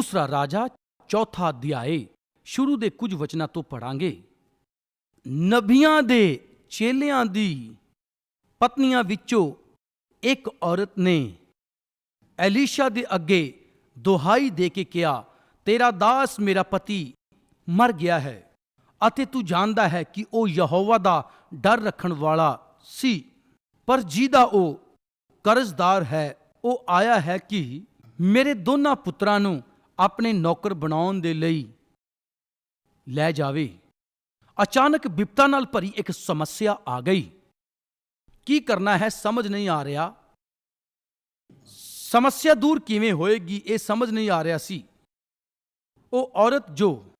ਦੂਸਰਾ ਰਾਜਾ ਚੌਥਾ ਅਧਿਆਏ। ਸ਼ੁਰੂ ਦੇ ਕੁਝ ਵਚਨਾਂ ਤੋਂ ਪੜਾਂਗੇ ਨਬੀਆਂ ਦੇ ਚੇਲਿਆਂ ਦੀ ਪਤਨੀਆਂ ਵਿੱਚੋਂ ਇੱਕ ਔਰਤ ਨੇ ਐਲੀਸ਼ਾ ਦੇ ਅੱਗੇ ਦੁਹਾਈ ਦੇ ਕੇ ਕਿਹਾ, ਤੇਰਾ ਦਾਸ ਮੇਰਾ ਪਤੀ ਮਰ ਗਿਆ ਹੈ ਅਤੇ ਤੂੰ ਜਾਣਦਾ ਹੈ ਕਿ ਉਹ ਯਹੋਵਾ ਦਾ ਡਰ ਰੱਖਣ ਵਾਲਾ ਸੀ। ਪਰ ਜਿਹਦਾ ਉਹ ਕਰਜ਼ਦਾਰ ਹੈ, ਉਹ ਆਇਆ ਹੈ ਕਿ ਮੇਰੇ ਦੋਨਾਂ ਪੁੱਤਰਾਂ ਨੂੰ ਆਪਣੇ ਨੌਕਰ ਬਣਾਉਣ ਦੇ ਲਈ ਲੈ ਜਾਵੇ। ਅਚਾਨਕ ਬਿਪਤਾ ਨਾਲ ਭਰੀ ਇੱਕ ਸਮੱਸਿਆ ਆ ਗਈ। ਕੀ ਕਰਨਾ ਹੈ ਸਮਝ ਨਹੀਂ ਆ ਰਿਹਾ। ਸਮੱਸਿਆ ਦੂਰ ਕਿਵੇਂ ਹੋਏਗੀ ਇਹ ਸਮਝ ਨਹੀਂ ਆ ਰਿਹਾ ਸੀ। ਉਹ ਔਰਤ ਜੋ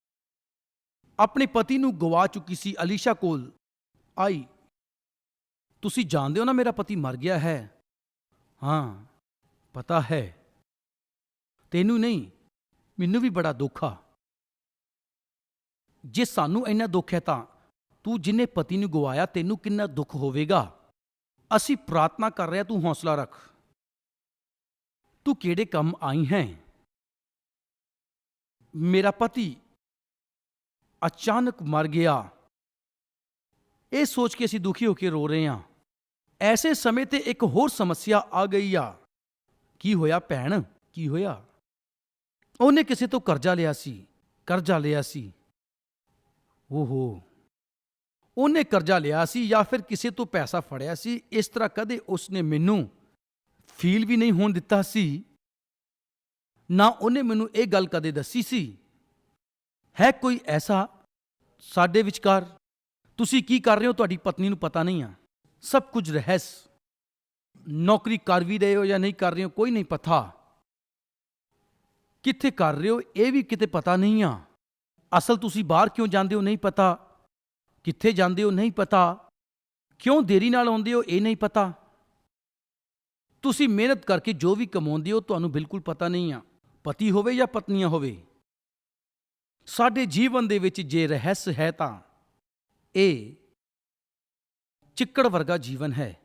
ਆਪਣੇ ਪਤੀ ਨੂੰ ਗਵਾ ਚੁੱਕੀ ਸੀ, ਅਲੀਸ਼ਾ ਕੋਲ ਆਈ। ਤੁਸੀਂ ਜਾਣਦੇ ਹੋ ਨਾ ਮੇਰਾ ਪਤੀ ਮਰ ਗਿਆ ਹੈ। ਹਾਂ, ਪਤਾ ਹੈ। ਤੈਨੂੰ ਨਹੀਂ ਮੈਨੂੰ ਵੀ ਬੜਾ ਦੁੱਖ ਆ। ਜੇ ਸਾਨੂੰ ਇੰਨਾ ਦੁੱਖ ਹੈ ਤਾਂ ਤੂੰ ਜਿੰਨੇ ਪਤੀ ਨੂੰ ਗਵਾਇਆ ਤੈਨੂੰ ਕਿੰਨਾ ਦੁੱਖ ਹੋਵੇਗਾ। ਅਸੀਂ ਪ੍ਰਾਰਥਨਾ ਕਰ ਰਹੇ ਹਾਂ ਤੂੰ ਹੌਸਲਾ ਰੱਖ। ਤੂੰ ਕਿਹੜੇ ਕੰਮ ਆਈ ਹੈ? ਮੇਰਾ ਪਤੀ ਅਚਾਨਕ ਮਰ ਗਿਆ। ਇਹ ਸੋਚ ਕੇ ਅਸੀਂ ਦੁਖੀ ਹੋ ਕੇ ਰੋ ਰਹੇ ਹਾਂ। ਐਸੇ ਸਮੇਂ ਤੇ ਇੱਕ ਹੋਰ ਸਮੱਸਿਆ ਆ ਗਈ ਆ। ਕੀ ਹੋਇਆ ਭੈਣ? ਕੀ ਹੋਇਆ? ਉਹਨੇ ਕਿਸੇ ਤੋਂ ਕਰਜ਼ਾ ਲਿਆ ਸੀ, ਕਰਜ਼ਾ ਲਿਆ ਸੀ। ਓਹੋ। ਉਹਨੇ ਕਰਜ਼ਾ ਲਿਆ ਸੀ ਜਾਂ ਫਿਰ ਕਿਸੇ ਤੋਂ ਪੈਸਾ ਫੜਿਆ ਸੀ, ਇਸ ਤਰ੍ਹਾਂ ਕਦੇ ਉਸਨੇ ਮੈਨੂੰ ਫੀਲ ਵੀ ਨਹੀਂ ਹੋਣ ਦਿੱਤਾ ਸੀ। ਨਾ ਉਹਨੇ ਮੈਨੂੰ ਇਹ ਗੱਲ ਕਦੇ ਦੱਸੀ ਸੀ, ਹੈ ਕੋਈ ਐਸਾ ਸਾਡੇ ਵਿਚਕਾਰ? ਤੁਸੀਂ ਕੀ ਕਰ ਰਹੇ ਹੋ? ਤੁਹਾਡੀ ਪਤਨੀ ਨੂੰ ਪਤਾ ਨਹੀਂ ਆ। ਸਭ ਕੁਝ ਰਹੱਸ। ਨੌਕਰੀ ਕਰ ਵੀ ਰਹੇ ਹੋ ਜਾਂ ਨਹੀਂ ਕਰ ਰਹੇ ਹੋ, ਕੋਈ ਨਹੀਂ ਪਤਾ। ਕਿੱਥੇ ਕਰ ਰਹੇ ਹੋ? ਇਹ ਵੀ ਕਿਤੇ ਪਤਾ ਨਹੀਂ ਆ। ਅਸਲ ਤੁਸੀਂ ਬਾਹਰ ਕਿਉਂ ਜਾਂਦੇ ਹੋ ਨਹੀਂ ਪਤਾ। ਕਿੱਥੇ ਜਾਂਦੇ ਹੋ ਨਹੀਂ ਪਤਾ। ਕਿਉਂ ਦੇਰੀ ਨਾਲ ਆਉਂਦੇ ਹੋ ਇਹ ਨਹੀਂ ਪਤਾ। ਤੁਸੀਂ ਮਿਹਨਤ ਕਰਕੇ ਜੋ ਵੀ ਕਮਾਉਂਦੇ ਹੋ ਤੁਹਾਨੂੰ ਬਿਲਕੁਲ ਪਤਾ ਨਹੀਂ ਆ। ਪਤੀ ਹੋਵੇ ਜਾਂ ਪਤਨੀਆਂ ਹੋਵੇ। ਸਾਡੇ ਜੀਵਨ ਦੇ ਵਿੱਚ ਜੇ ਰਹੱਸ ਹੈ ਤਾਂ ਇਹ ਚਿੱਕੜ ਵਰਗਾ ਜੀਵਨ ਹੈ।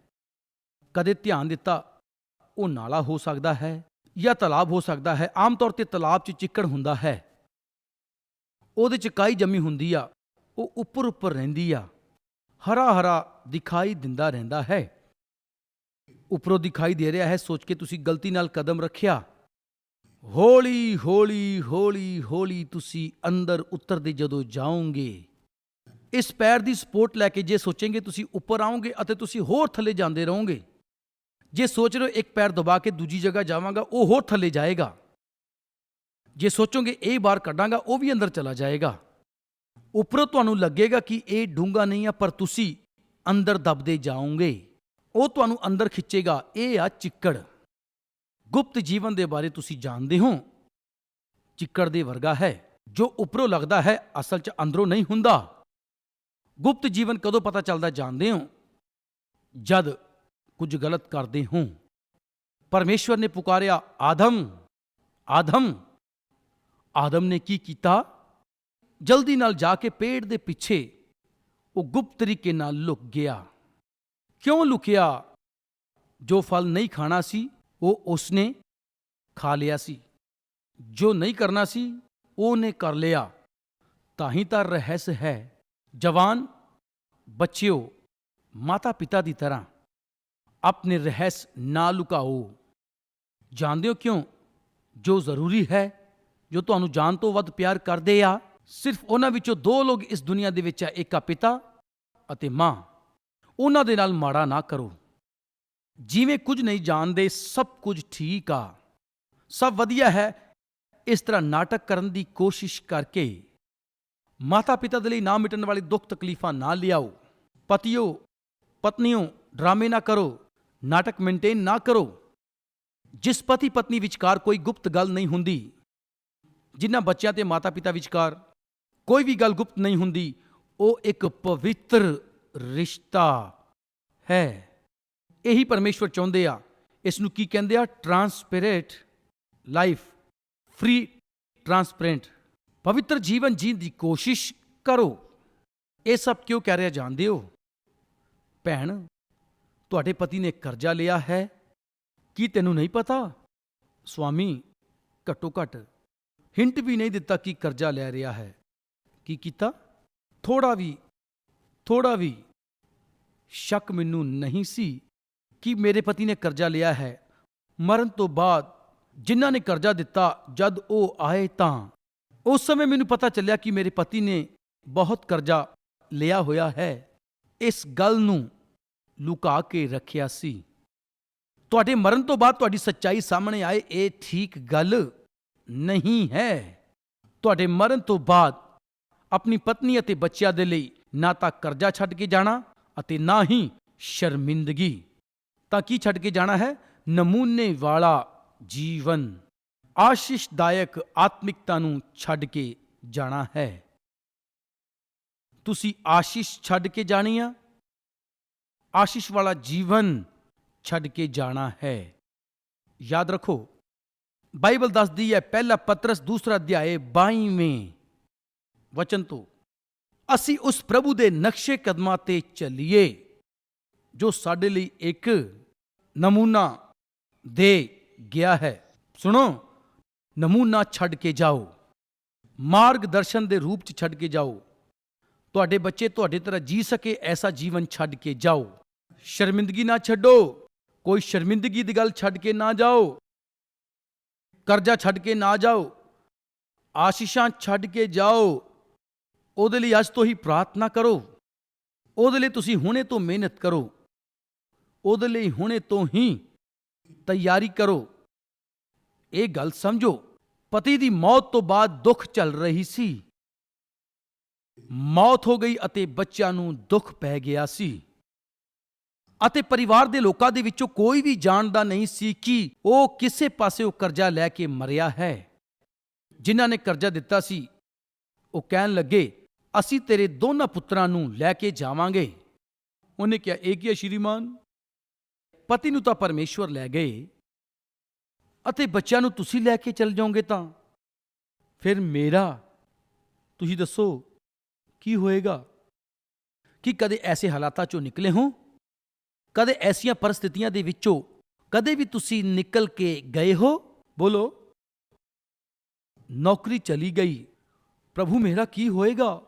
ਕਦੇ ਧਿਆਨ ਦਿੱਤਾ, ਉਹ ਨਾਲਾ ਹੋ ਸਕਦਾ ਹੈ। ਜਾਂ ਤਲਾਬ ਹੋ ਸਕਦਾ ਹੈ। ਆਮ ਤੌਰ ਤੇ ਤਲਾਬ 'ਚ ਚਿੱਕੜ ਹੁੰਦਾ ਹੈ। ਉਹਦੇ 'ਚ ਕਾਈ ਜੰਮੀ ਹੁੰਦੀ ਆ। ਉਹ ਉੱਪਰ ਉੱਪਰ ਰਹਿੰਦੀ ਆ। ਹਰਾ ਹਰਾ ਦਿਖਾਈ ਦਿੰਦਾ ਰਹਿੰਦਾ ਹੈ। ਉੱਪਰੋਂ ਦਿਖਾਈ ਦੇ ਰਿਹਾ ਹੈ। ਸੋਚ ਕੇ ਤੁਸੀਂ ਗਲਤੀ ਨਾਲ ਕਦਮ ਰੱਖਿਆ। ਹੌਲੀ ਹੌਲੀ ਹੌਲੀ ਹੌਲੀ ਤੁਸੀਂ ਅੰਦਰ ਉਤਰਦੇ ਜਦੋਂ ਜਾਓਗੇ। ਇਸ ਪੈਰ ਦੀ ਸਪੋਰਟ ਲੈ ਕੇ ਜੇ ਸੋਚेंगे ਤੁਸੀਂ ਉੱਪਰ ਆਓਗੇ ਅਤੇ ਤੁਸੀਂ ਹੋਰ ਥੱਲੇ ਜਾਂਦੇ ਰਹੋਗੇ। ਜੇ ਸੋਚ ਰਹੇ ਹੋ ਇੱਕ ਪੈਰ ਦਬਾ ਕੇ ਦੂਜੀ ਜਗ੍ਹਾ ਜਾਵਾਂਗਾ, ਉਹ ਹੋਰ ਥੱਲੇ ਜਾਏਗਾ। ਜੇ ਸੋਚੋਗੇ ਇਹ ਬਾਹਰ ਕੱਢਾਂਗਾ, ਉਹ ਵੀ ਅੰਦਰ ਚਲਾ ਜਾਏਗਾ। ਉੱਪਰੋਂ ਤੁਹਾਨੂੰ ਲੱਗੇਗਾ ਕਿ ਇਹ ਡੂੰਗਾ ਨਹੀਂ ਆ, ਪਰ ਤੁਸੀਂ ਅੰਦਰ ਦਬਦੇ ਜਾਓਗੇ। ਉਹ ਤੁਹਾਨੂੰ ਅੰਦਰ ਖਿੱਚੇਗਾ, ਇਹ ਆ ਚਿੱਕੜ। ਗੁਪਤ ਜੀਵਨ ਦੇ ਬਾਰੇ ਤੁਸੀਂ ਜਾਣਦੇ ਹੋ। ਚਿੱਕੜ ਦੇ ਵਰਗਾ ਹੈ, ਜੋ ਉੱਪਰੋਂ ਲੱਗਦਾ ਹੈ, ਅਸਲ 'ਚ ਅੰਦਰੋਂ ਨਹੀਂ ਹੁੰਦਾ। ਗੁਪਤ ਜੀਵਨ ਕਦੋਂ ਪਤਾ ਚੱਲਦਾ ਜਾਣਦੇ ਹੋ? ਜਦ ਕੁਝ ਗਲਤ ਕਰਦੇ ਹੋ। ਪਰਮੇਸ਼ਵਰ ਨੇ ਪੁਕਾਰਿਆ, ਆਦਮ ਆਦਮ ਆਦਮ ਨੇ ਕੀ ਕੀਤਾ? ਜਲਦੀ ਨਾਲ ਜਾ ਕੇ ਪੇੜ ਦੇ ਪਿੱਛੇ ਉਹ ਗੁਪਤ ਤਰੀਕੇ ਨਾਲ ਲੁਕ ਗਿਆ। ਕਿਉਂ ਲੁਕਿਆ? ਜੋ ਫਲ ਨਹੀਂ ਖਾਣਾ ਸੀ, ਉਹ ਉਸਨੇ ਖਾ ਲਿਆ ਸੀ। ਜੋ ਨਹੀਂ ਕਰਨਾ ਸੀ, ਉਹਨੇ ਕਰ ਲਿਆ। ਤਾਂ ਹੀ ਤਾਂ ਰਹੱਸ ਹੈ। ਜਵਾਨ, ਬੱਚਿਓ ਮਾਤਾ ਪਿਤਾ ਦੀ ਤਰ੍ਹਾਂ। ਆਪਣੇ ਰਹੱਸ ਨਾ ਲੁਕਾਓ ਜਾਣਦੇ ਹੋ ਕਿਉਂ ਜੋ ਜ਼ਰੂਰੀ ਹੈ ਜੋ ਤੁਹਾਨੂੰ ਜਾਣ ਤੋਂ ਵੱਧ ਪਿਆਰ ਕਰਦੇ ਆ ਸਿਰਫ ਉਹਨਾਂ ਵਿੱਚੋਂ ਦੋ ਲੋਕ ਇਸ ਦੁਨੀਆ ਦੇ ਵਿੱਚ ਆ ਇੱਕ ਆ ਪਿਤਾ ਅਤੇ ਮਾਂ ਉਹਨਾਂ ਦੇ ਨਾਲ ਮਾੜਾ ਨਾ ਕਰੋ ਜਿਵੇਂ ਕੁਝ ਨਹੀਂ ਜਾਣਦੇ ਸਭ ਕੁਝ ਠੀਕ ਆ ਸਭ ਵਧੀਆ ਹੈ ਇਸ ਤਰ੍ਹਾਂ ਨਾਟਕ ਕਰਨ ਦੀ ਕੋਸ਼ਿਸ਼ ਕਰਕੇ ਮਾਤਾ ਪਿਤਾ ਦੇ ਲਈ ਨਾ ਮਿਟਣ ਵਾਲੇ ਦੁੱਖ ਤਕਲੀਫਾਂ ਨਾ ਲਿਆਓ ਪਤੀਓ ਪਤਨੀਓ ਡਰਾਮੇ ਨਾ ਕਰੋ ਨਾਟਕ ਮੇਨਟੇਨ ਨਾ ਕਰੋ। ਜਿਸ ਪਤੀ ਪਤਨੀ ਵਿਚਕਾਰ ਕੋਈ ਗੁਪਤ ਗੱਲ ਨਹੀਂ ਹੁੰਦੀ, ਜਿਨ੍ਹਾਂ ਬੱਚਿਆਂ ਤੇ ਮਾਤਾ ਪਿਤਾ ਵਿਚਕਾਰ ਕੋਈ ਵੀ ਗੱਲ ਗੁਪਤ ਨਹੀਂ ਹੁੰਦੀ, ਉਹ ਇੱਕ ਪਵਿੱਤਰ ਰਿਸ਼ਤਾ ਹੈ। ਇਹੀ ਪਰਮੇਸ਼ਵਰ ਚਾਹੁੰਦੇ ਆ ਇਸ ਨੂੰ ਕੀ ਕਹਿੰਦੇ ਆ? ਟਰਾਂਸਪੇਰੈਂਟ ਲਾਈਫ ਫ੍ਰੀ ਟਰਾਂਸਪੇਰੈਂਟ ਪਵਿੱਤਰ ਜੀਵਨ ਜੀਣ ਦੀ ਕੋਸ਼ਿਸ਼ ਕਰੋ। ਇਹ ਸਭ ਕਿਉਂ ਕਹਿ ਰਿਹਾ ਜਾਣਦੇ ਹੋ? ਭੈਣ ਤੁਹਾਡੇ ਪਤੀ ਨੇ ਕਰਜ਼ਾ ਲਿਆ ਹੈ? ਕੀ ਤੈਨੂੰ ਨਹੀਂ ਪਤਾ? ਸਵਾਮੀ ਘੱਟੋ ਘੱਟ ਹਿੰਟ ਵੀ ਨਹੀਂ ਦਿੱਤਾ ਕਿ ਕਰਜ਼ਾ ਲੈ ਰਿਹਾ ਹੈ। ਕੀ ਕੀਤਾ? ਥੋੜਾ ਵੀ ਥੋੜਾ ਵੀ ਸ਼ੱਕ ਮੈਨੂੰ ਨਹੀਂ ਸੀ ਕਿ ਮੇਰੇ ਪਤੀ ਨੇ ਕਰਜ਼ਾ ਲਿਆ ਹੈ। ਮਰਨ ਤੋਂ ਬਾਅਦ ਜਿਨ੍ਹਾਂ ਨੇ ਕਰਜ਼ਾ ਦਿੱਤਾ, ਜਦ ਉਹ ਆਏ ਤਾਂ ਉਸ ਸਮੇਂ ਮੈਨੂੰ ਪਤਾ ਚੱਲਿਆ ਕਿ ਮੇਰੇ ਪਤੀ ਨੇ ਬਹੁਤ ਕਰਜ਼ਾ ਲਿਆ ਹੋਇਆ ਹੈ। ਇਸ ਗੱਲ ਨੂੰ ਲੁਕਾ ਕੇ ਰੱਖਿਆ ਸੀ। ਤੁਹਾਡੇ ਮਰਨ ਤੋਂ ਬਾਅਦ ਤੁਹਾਡੀ ਸੱਚਾਈ ਸਾਹਮਣੇ ਆਏ, ਇਹ ਠੀਕ ਗੱਲ ਨਹੀਂ ਹੈ। ਤੁਹਾਡੇ ਮਰਨ ਤੋਂ ਬਾਅਦ ਆਪਣੀ ਪਤਨੀ ਅਤੇ ਬੱਚਿਆਂ ਦੇ ਲਈ ਨਾ ਤਾਂ ਕਰਜ਼ਾ ਛੱਡ ਕੇ ਜਾਣਾ ਅਤੇ ਨਾ ਹੀ ਸ਼ਰਮਿੰਦਗੀ। ਤਾਂ ਕੀ ਛੱਡ ਕੇ ਜਾਣਾ ਹੈ? ਨਮੂਨੇ ਵਾਲਾ ਜੀਵਨ। ਆਸ਼ੀਸ਼ਦਾਇਕ ਆਤਮਿਕਤਾ ਨੂੰ ਛੱਡ ਕੇ ਜਾਣਾ ਹੈ। ਤੁਸੀਂ ਆਸ਼ੀਸ਼ ਛੱਡ ਕੇ ਜਾਣੀ ਆ? ਆਸ਼ੀਸ਼ ਵਾਲਾ ਜੀਵਨ ਛੱਡ ਕੇ ਜਾਣਾ ਹੈ ਯਾਦ ਰੱਖੋ ਬਾਈਬਲ ਦੱਸਦੀ ਹੈ ਪਹਿਲਾ ਪਤਰਸ ਦੂਸਰਾ ਅਧਿਆਏ 22ਵੇਂ ਵਚਨ ਤੋਂ ਅਸੀਂ ਉਸ ਪ੍ਰਭੂ ਦੇ ਨਕਸ਼ੇ ਕਦਮਾਂ ਤੇ ਚੱਲੀਏ ਜੋ ਸਾਡੇ ਲਈ ਇੱਕ ਨਮੂਨਾ ਦੇ ਗਿਆ ਹੈ ਸੁਣੋ ਨਮੂਨਾ ਛੱਡ ਕੇ ਜਾਓ ਮਾਰਗਦਰਸ਼ਨ ਦੇ ਰੂਪ ਚ ਛੱਡ ਕੇ ਜਾਓ ਤੁਹਾਡੇ ਬੱਚੇ ਤੁਹਾਡੇ ਤਰ੍ਹਾਂ ਜੀ ਸਕੇ ਐਸਾ ਜੀਵਨ ਛੱਡ ਕੇ ਜਾਓ ਸ਼ਰਮਿੰਦਗੀ ਨਾ ਛੱਡੋ। ਕੋਈ ਸ਼ਰਮਿੰਦਗੀ ਦੀ ਗੱਲ ਛੱਡ ਕੇ ਨਾ ਜਾਓ। ਕਰਜ਼ਾ ਛੱਡ ਕੇ ਨਾ ਜਾਓ। ਆਸ਼ੀਸ਼ਾਂ ਛੱਡ ਕੇ ਜਾਓ। ਉਹਦੇ ਲਈ ਅੱਜ ਤੋਂ ਹੀ ਪ੍ਰਾਰਥਨਾ ਕਰੋ। ਉਹਦੇ ਲਈ ਤੁਸੀਂ ਹੁਣੇ ਤੋਂ ਮਿਹਨਤ ਕਰੋ। ਉਹਦੇ ਲਈ ਹੁਣੇ ਤੋਂ ਹੀ ਤਿਆਰੀ ਕਰੋ। ਇਹ ਗੱਲ ਸਮਝੋ। ਪਤੀ ਦੀ ਮੌਤ ਤੋਂ ਬਾਅਦ ਦੁੱਖ ਚੱਲ ਰਹੀ ਸੀ। ਮੌਤ ਹੋ ਗਈ ਅਤੇ ਬੱਚਿਆਂ ਨੂੰ ਦੁੱਖ ਪੈ ਗਿਆ ਸੀ। ਅਤੇ ਪਰਿਵਾਰ ਦੇ ਲੋਕਾਂ ਦੇ ਵਿੱਚੋਂ ਕੋਈ ਵੀ ਜਾਣਦਾ ਨਹੀਂ ਸੀ ਕਿ ਉਹ ਕਿਸੇ ਪਾਸੇ ਉਹ ਕਰਜ਼ਾ ਲੈ ਕੇ ਮਰਿਆ ਹੈ। ਜਿਨ੍ਹਾਂ ਨੇ ਕਰਜ਼ਾ ਦਿੱਤਾ ਸੀ, ਉਹ ਕਹਿਣ ਲੱਗੇ, ਅਸੀਂ ਤੇਰੇ ਦੋਨਾਂ ਪੁੱਤਰਾਂ ਨੂੰ ਲੈ ਕੇ ਜਾਵਾਂਗੇ। ਉਹਨੇ ਕਿਹਾ, ਇਹ ਕੀ ਹੈ ਸ਼੍ਰੀਮਾਨ? ਪਤੀ ਨੂੰ ਤਾਂ ਪਰਮੇਸ਼ਵਰ ਲੈ ਗਏ ਅਤੇ ਬੱਚਿਆਂ ਨੂੰ ਤੁਸੀਂ ਲੈ ਕੇ ਚੱਲ ਜਾਓਗੇ ਤਾਂ? ਫਿਰ ਮੇਰਾ, ਤੁਸੀਂ ਦੱਸੋ, ਕੀ ਹੋਏਗਾ? ਕੀ ਕਦੇ ਐਸੇ ਹਾਲਾਤਾਂ ਚੋਂ ਨਿਕਲੇ ਹੋ? ਕਦੇ ਐਸੀਆਂ ਪਰਿਸਥਿਤੀਆਂ ਦੇ ਵਿੱਚੋਂ ਕਦੇ ਵੀ ਤੁਸੀਂ ਨਿਕਲ ਕੇ ਗਏ ਹੋ? ਬੋਲੋ, ਨੌਕਰੀ ਚਲੀ ਗਈ। ਪ੍ਰਭੂ ਮੇਰਾ ਕੀ ਹੋਏਗਾ?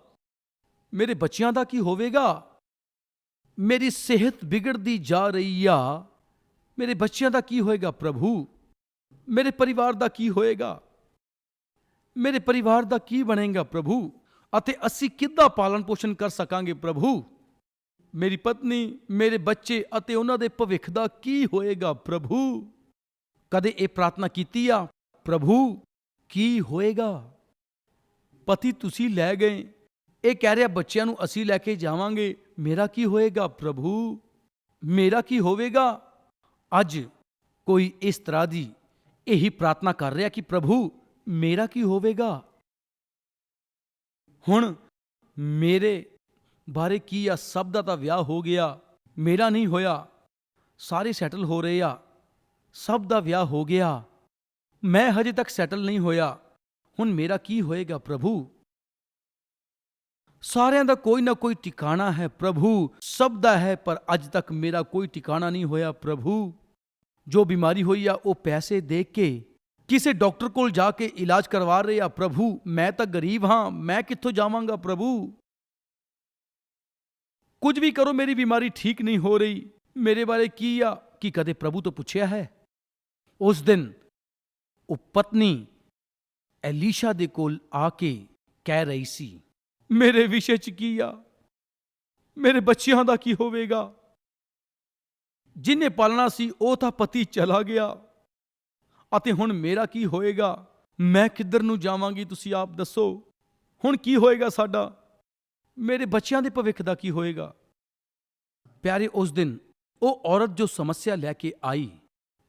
ਮੇਰੇ ਬੱਚਿਆਂ ਦਾ ਕੀ ਹੋਵੇਗਾ? ਮੇਰੀ ਸਿਹਤ ਵਿਗੜਦੀ ਜਾ ਰਹੀ ਆ। ਮੇਰੇ ਬੱਚਿਆਂ ਦਾ ਕੀ ਹੋਏਗਾ ਪ੍ਰਭੂ? ਮੇਰੇ ਪਰਿਵਾਰ ਦਾ ਕੀ ਹੋਏਗਾ? ਮੇਰੇ ਪਰਿਵਾਰ ਦਾ ਕੀ ਬਣੇਗਾ ਪ੍ਰਭੂ? ਅਤੇ ਅਸੀਂ ਕਿੱਦਾਂ ਪਾਲਣ ਪੋਸ਼ਣ ਕਰ ਸਕਾਂਗੇ ਪ੍ਰਭੂ? ਮੇਰੀ ਪਤਨੀ, ਮੇਰੇ ਬੱਚੇ ਅਤੇ ਉਹਨਾਂ ਦੇ ਭਵਿੱਖ ਦਾ ਕੀ ਹੋਏਗਾ ਪ੍ਰਭੂ? ਕਦੇ ਇਹ ਪ੍ਰਾਰਥਨਾ ਕੀਤੀ ਆ, ਪ੍ਰਭੂ, ਕੀ ਹੋਏਗਾ? ਪਤੀ ਤੁਸੀਂ ਲੈ ਗਏ। ਇਹ ਕਹਿ ਰਿਹਾ, ਬੱਚਿਆਂ ਨੂੰ ਅਸੀਂ ਲੈ ਕੇ ਜਾਵਾਂਗੇ। ਮੇਰਾ ਕੀ ਹੋਏਗਾ, ਪ੍ਰਭੂ? ਮੇਰਾ ਕੀ ਹੋਵੇਗਾ? ਅੱਜ ਕੋਈ ਇਸ ਤਰ੍ਹਾਂ ਦੀ ਇਹੀ ਪ੍ਰਾਰਥਨਾ ਕਰ ਰਿਹਾ ਕਿ, ਪ੍ਰਭੂ, ਮੇਰਾ ਕੀ ਹੋਵੇਗਾ? ਹੁਣ ਮੇਰੇ ਬਾਰੇ ਕੀ ਆ? ਸਭ ਦਾ ਤਾਂ ਵਿਆਹ ਹੋ ਗਿਆ। ਮੇਰਾ ਨਹੀਂ ਹੋਇਆ। ਸਾਰੇ ਸੈਟਲ ਹੋ ਰਹੇ ਆ। ਸਭ ਦਾ ਵਿਆਹ ਹੋ ਗਿਆ। ਮੈਂ ਹਜੇ ਤੱਕ ਸੈਟਲ ਨਹੀਂ ਹੋਇਆ। ਹੁਣ ਮੇਰਾ ਕੀ ਹੋਏਗਾ ਪ੍ਰਭੂ? ਸਾਰਿਆਂ ਦਾ ਕੋਈ ਨਾ ਕੋਈ ਟਿਕਾਣਾ ਹੈ ਪ੍ਰਭੂ। ਸਭ ਦਾ ਹੈ, ਪਰ ਅੱਜ ਤੱਕ ਮੇਰਾ ਕੋਈ ਟਿਕਾਣਾ ਨਹੀਂ ਹੋਇਆ ਪ੍ਰਭੂ। ਜੋ ਬਿਮਾਰੀ ਹੋਈ ਆ, ਉਹ ਪੈਸੇ ਦੇ ਕੇ ਕਿਸੇ ਡਾਕਟਰ ਕੋਲ ਜਾ ਕੇ ਇਲਾਜ ਕਰਵਾ ਰਹੇ ਆ ਪ੍ਰਭੂ। ਮੈਂ ਤਾਂ ਗਰੀਬ ਹਾਂ। ਮੈਂ ਕਿੱਥੋਂ ਜਾਵਾਂਗਾ ਪ੍ਰਭੂ? ਕੁਝ ਵੀ ਕਰੋ, ਮੇਰੀ ਬਿਮਾਰੀ ਠੀਕ ਨਹੀਂ ਹੋ ਰਹੀ। ਮੇਰੇ ਬਾਰੇ ਕੀ ਆ? ਕੀ ਕਦੇ ਪ੍ਰਭੂ ਤੋਂ ਪੁੱਛਿਆ ਹੈ? ਉਸ ਦਿਨ ਉਹ ਪਤਨੀ ਐਲੀਸ਼ਾ ਦੇ ਕੋਲ ਆ ਕੇ ਕਹਿ ਰਹੀ ਸੀ, ਮੇਰੇ ਵਿਸ਼ੇ 'ਚ ਕੀ ਆ? ਮੇਰੇ ਬੱਚਿਆਂ ਦਾ ਕੀ ਹੋਵੇਗਾ? ਜਿਨੇ ਪਾਲਣਾ ਸੀ, ਉਹ ਤਾਂ ਪਤੀ ਚਲਾ ਗਿਆ। ਅਤੇ ਹੁਣ ਮੇਰਾ ਕੀ ਹੋਏਗਾ? ਮੈਂ ਕਿੱਧਰ ਨੂੰ ਜਾਵਾਂਗੀ, ਤੁਸੀਂ ਆਪ ਦੱਸੋ। ਹੁਣ ਕੀ ਹੋਏਗਾ ਸਾਡਾ? ਮੇਰੇ ਬੱਚਿਆਂ ਦੇ ਭਵਿੱਖ ਦਾ ਕੀ ਹੋਏਗਾ? ਪਿਆਰੇ, ਉਸ ਦਿਨ ਉਹ ਔਰਤ ਜੋ ਸਮੱਸਿਆ ਲੈ ਕੇ ਆਈ,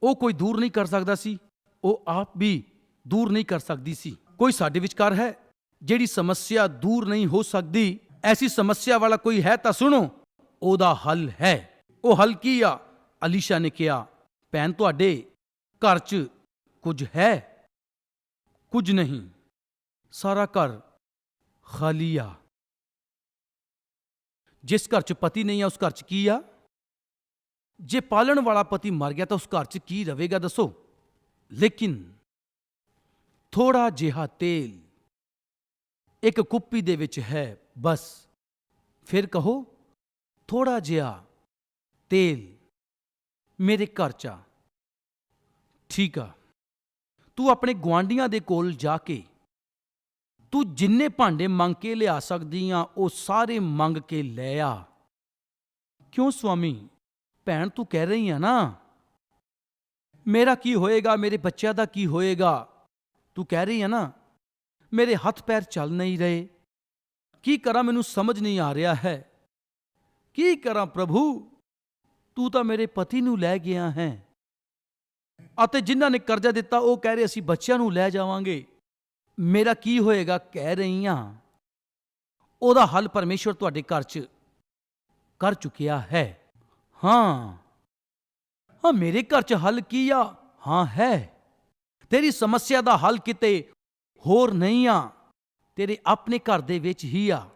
ਉਹ ਕੋਈ ਦੂਰ ਨਹੀਂ ਕਰ ਸਕਦਾ ਸੀ। ਉਹ ਆਪ ਵੀ ਦੂਰ ਨਹੀਂ ਕਰ ਸਕਦੀ ਸੀ। ਕੋਈ ਸਾਡੇ ਵਿਚਕਾਰ ਹੈ? ਜਿਹੜੀ ਸਮੱਸਿਆ ਦੂਰ ਨਹੀਂ ਹੋ ਸਕਦੀ, ਐਸੀ ਸਮੱਸਿਆ ਵਾਲਾ ਕੋਈ ਹੈ ਤਾਂ ਸੁਣੋ। ਉਹਦਾ ਹੱਲ ਹੈ। ਉਹ ਹੱਲ ਕੀ ਆ? ਅਲੀਸ਼ਾ ਨੇ ਕਿਹਾ, ਭੈਣ, ਤੁਹਾਡੇ ਘਰ 'ਚ ਕੁਝ ਹੈ? ਕੁਝ ਨਹੀਂ। ਸਾਰਾ ਘਰ ਖਾਲੀ ਆ। ਜਿਸ ਘਰ 'ਚ ਪਤੀ ਨਹੀਂ ਆ, ਉਸ ਘਰ 'ਚ ਕੀ ਆ? ਜੇ ਪਾਲਣ ਵਾਲਾ ਪਤੀ ਮਰ ਗਿਆ ਤਾਂ ਉਸ ਘਰ 'ਚ ਕੀ ਰਹੇਗਾ ਦੱਸੋ? ਲੇਕਿਨ ਥੋੜਾ ਜਿਹਾ ਤੇਲ ਇੱਕ ਕੁੱਪੀ ਦੇ ਵਿੱਚ ਹੈ, ਬਸ। ਫਿਰ ਕਹੋ, ਥੋੜਾ ਜਿਹਾ ਤੇਲ ਮੇਰੇ ਘਰ ਚ ਆ। ਠੀਕ ਆ। ਤੂੰ ਆਪਣੇ ਗੁਆਂਢੀਆਂ ਦੇ ਕੋਲ ਜਾ ਕੇ ਤੂੰ ਜਿੰਨੇ ਭਾਂਡੇ ਮੰਗ ਕੇ ਲਿਆ ਸਕਦੀ ਆ ਉਹ ਸਾਰੇ ਮੰਗ ਕੇ ਲੈ ਆ। ਕਿਉਂ ਸਵਾਮੀ ਭੈਣ ਤੂੰ ਕਹਿ ਰਹੀ ਆ ਨਾ। ਮੇਰਾ ਕੀ ਹੋਏਗਾ? ਮੇਰੇ ਬੱਚਿਆਂ ਦਾ ਕੀ ਹੋਏਗਾ? ਤੂੰ ਕਹਿ ਰਹੀ ਆ ਨਾ। ਮੇਰੇ ਹੱਥ ਪੈਰ ਚੱਲ ਨਹੀਂ ਰਹੇ। ਕੀ ਕਰਾਂ? ਮੈਨੂੰ ਸਮਝ ਨਹੀਂ ਆ ਰਿਹਾ ਹੈ। ਕੀ ਕਰਾਂ ਪ੍ਰਭੂ? ਤੂੰ ਤਾਂ ਮੇਰੇ ਪਤੀ ਨੂੰ ਲੈ ਗਿਆ ਹੈ। ਅਤੇ ਜਿਨ੍ਹਾਂ ਨੇ ਕਰਜ਼ਾ ਦਿੱਤਾ, ਉਹ ਕਹਿ ਰਹੇ, ਅਸੀਂ ਬੱਚਿਆਂ ਨੂੰ ਲੈ ਜਾਵਾਂਗੇ। ਮੇਰਾ ਕੀ ਹੋਏਗਾ ਕਹਿ ਰਹੀ ਹਾਂ। ਉਹਦਾ ਹੱਲ ਪਰਮੇਸ਼ਵਰ ਤੁਹਾਡੇ ਘਰ 'ਚ ਕਰ ਚੁੱਕਿਆ ਹੈ। ਹਾਂ। ਹਾਂ, ਮੇਰੇ ਘਰ 'ਚ ਹੱਲ ਕੀ ਆ? ਹਾਂ, ਹੈ। ਤੇਰੀ ਸਮੱਸਿਆ ਦਾ ਹੱਲ ਕਿਤੇ ਹੋਰ ਨਹੀਂ ਆ। ਤੇਰੇ ਆਪਣੇ ਘਰ ਦੇ ਵਿੱਚ ਹੀ ਆ।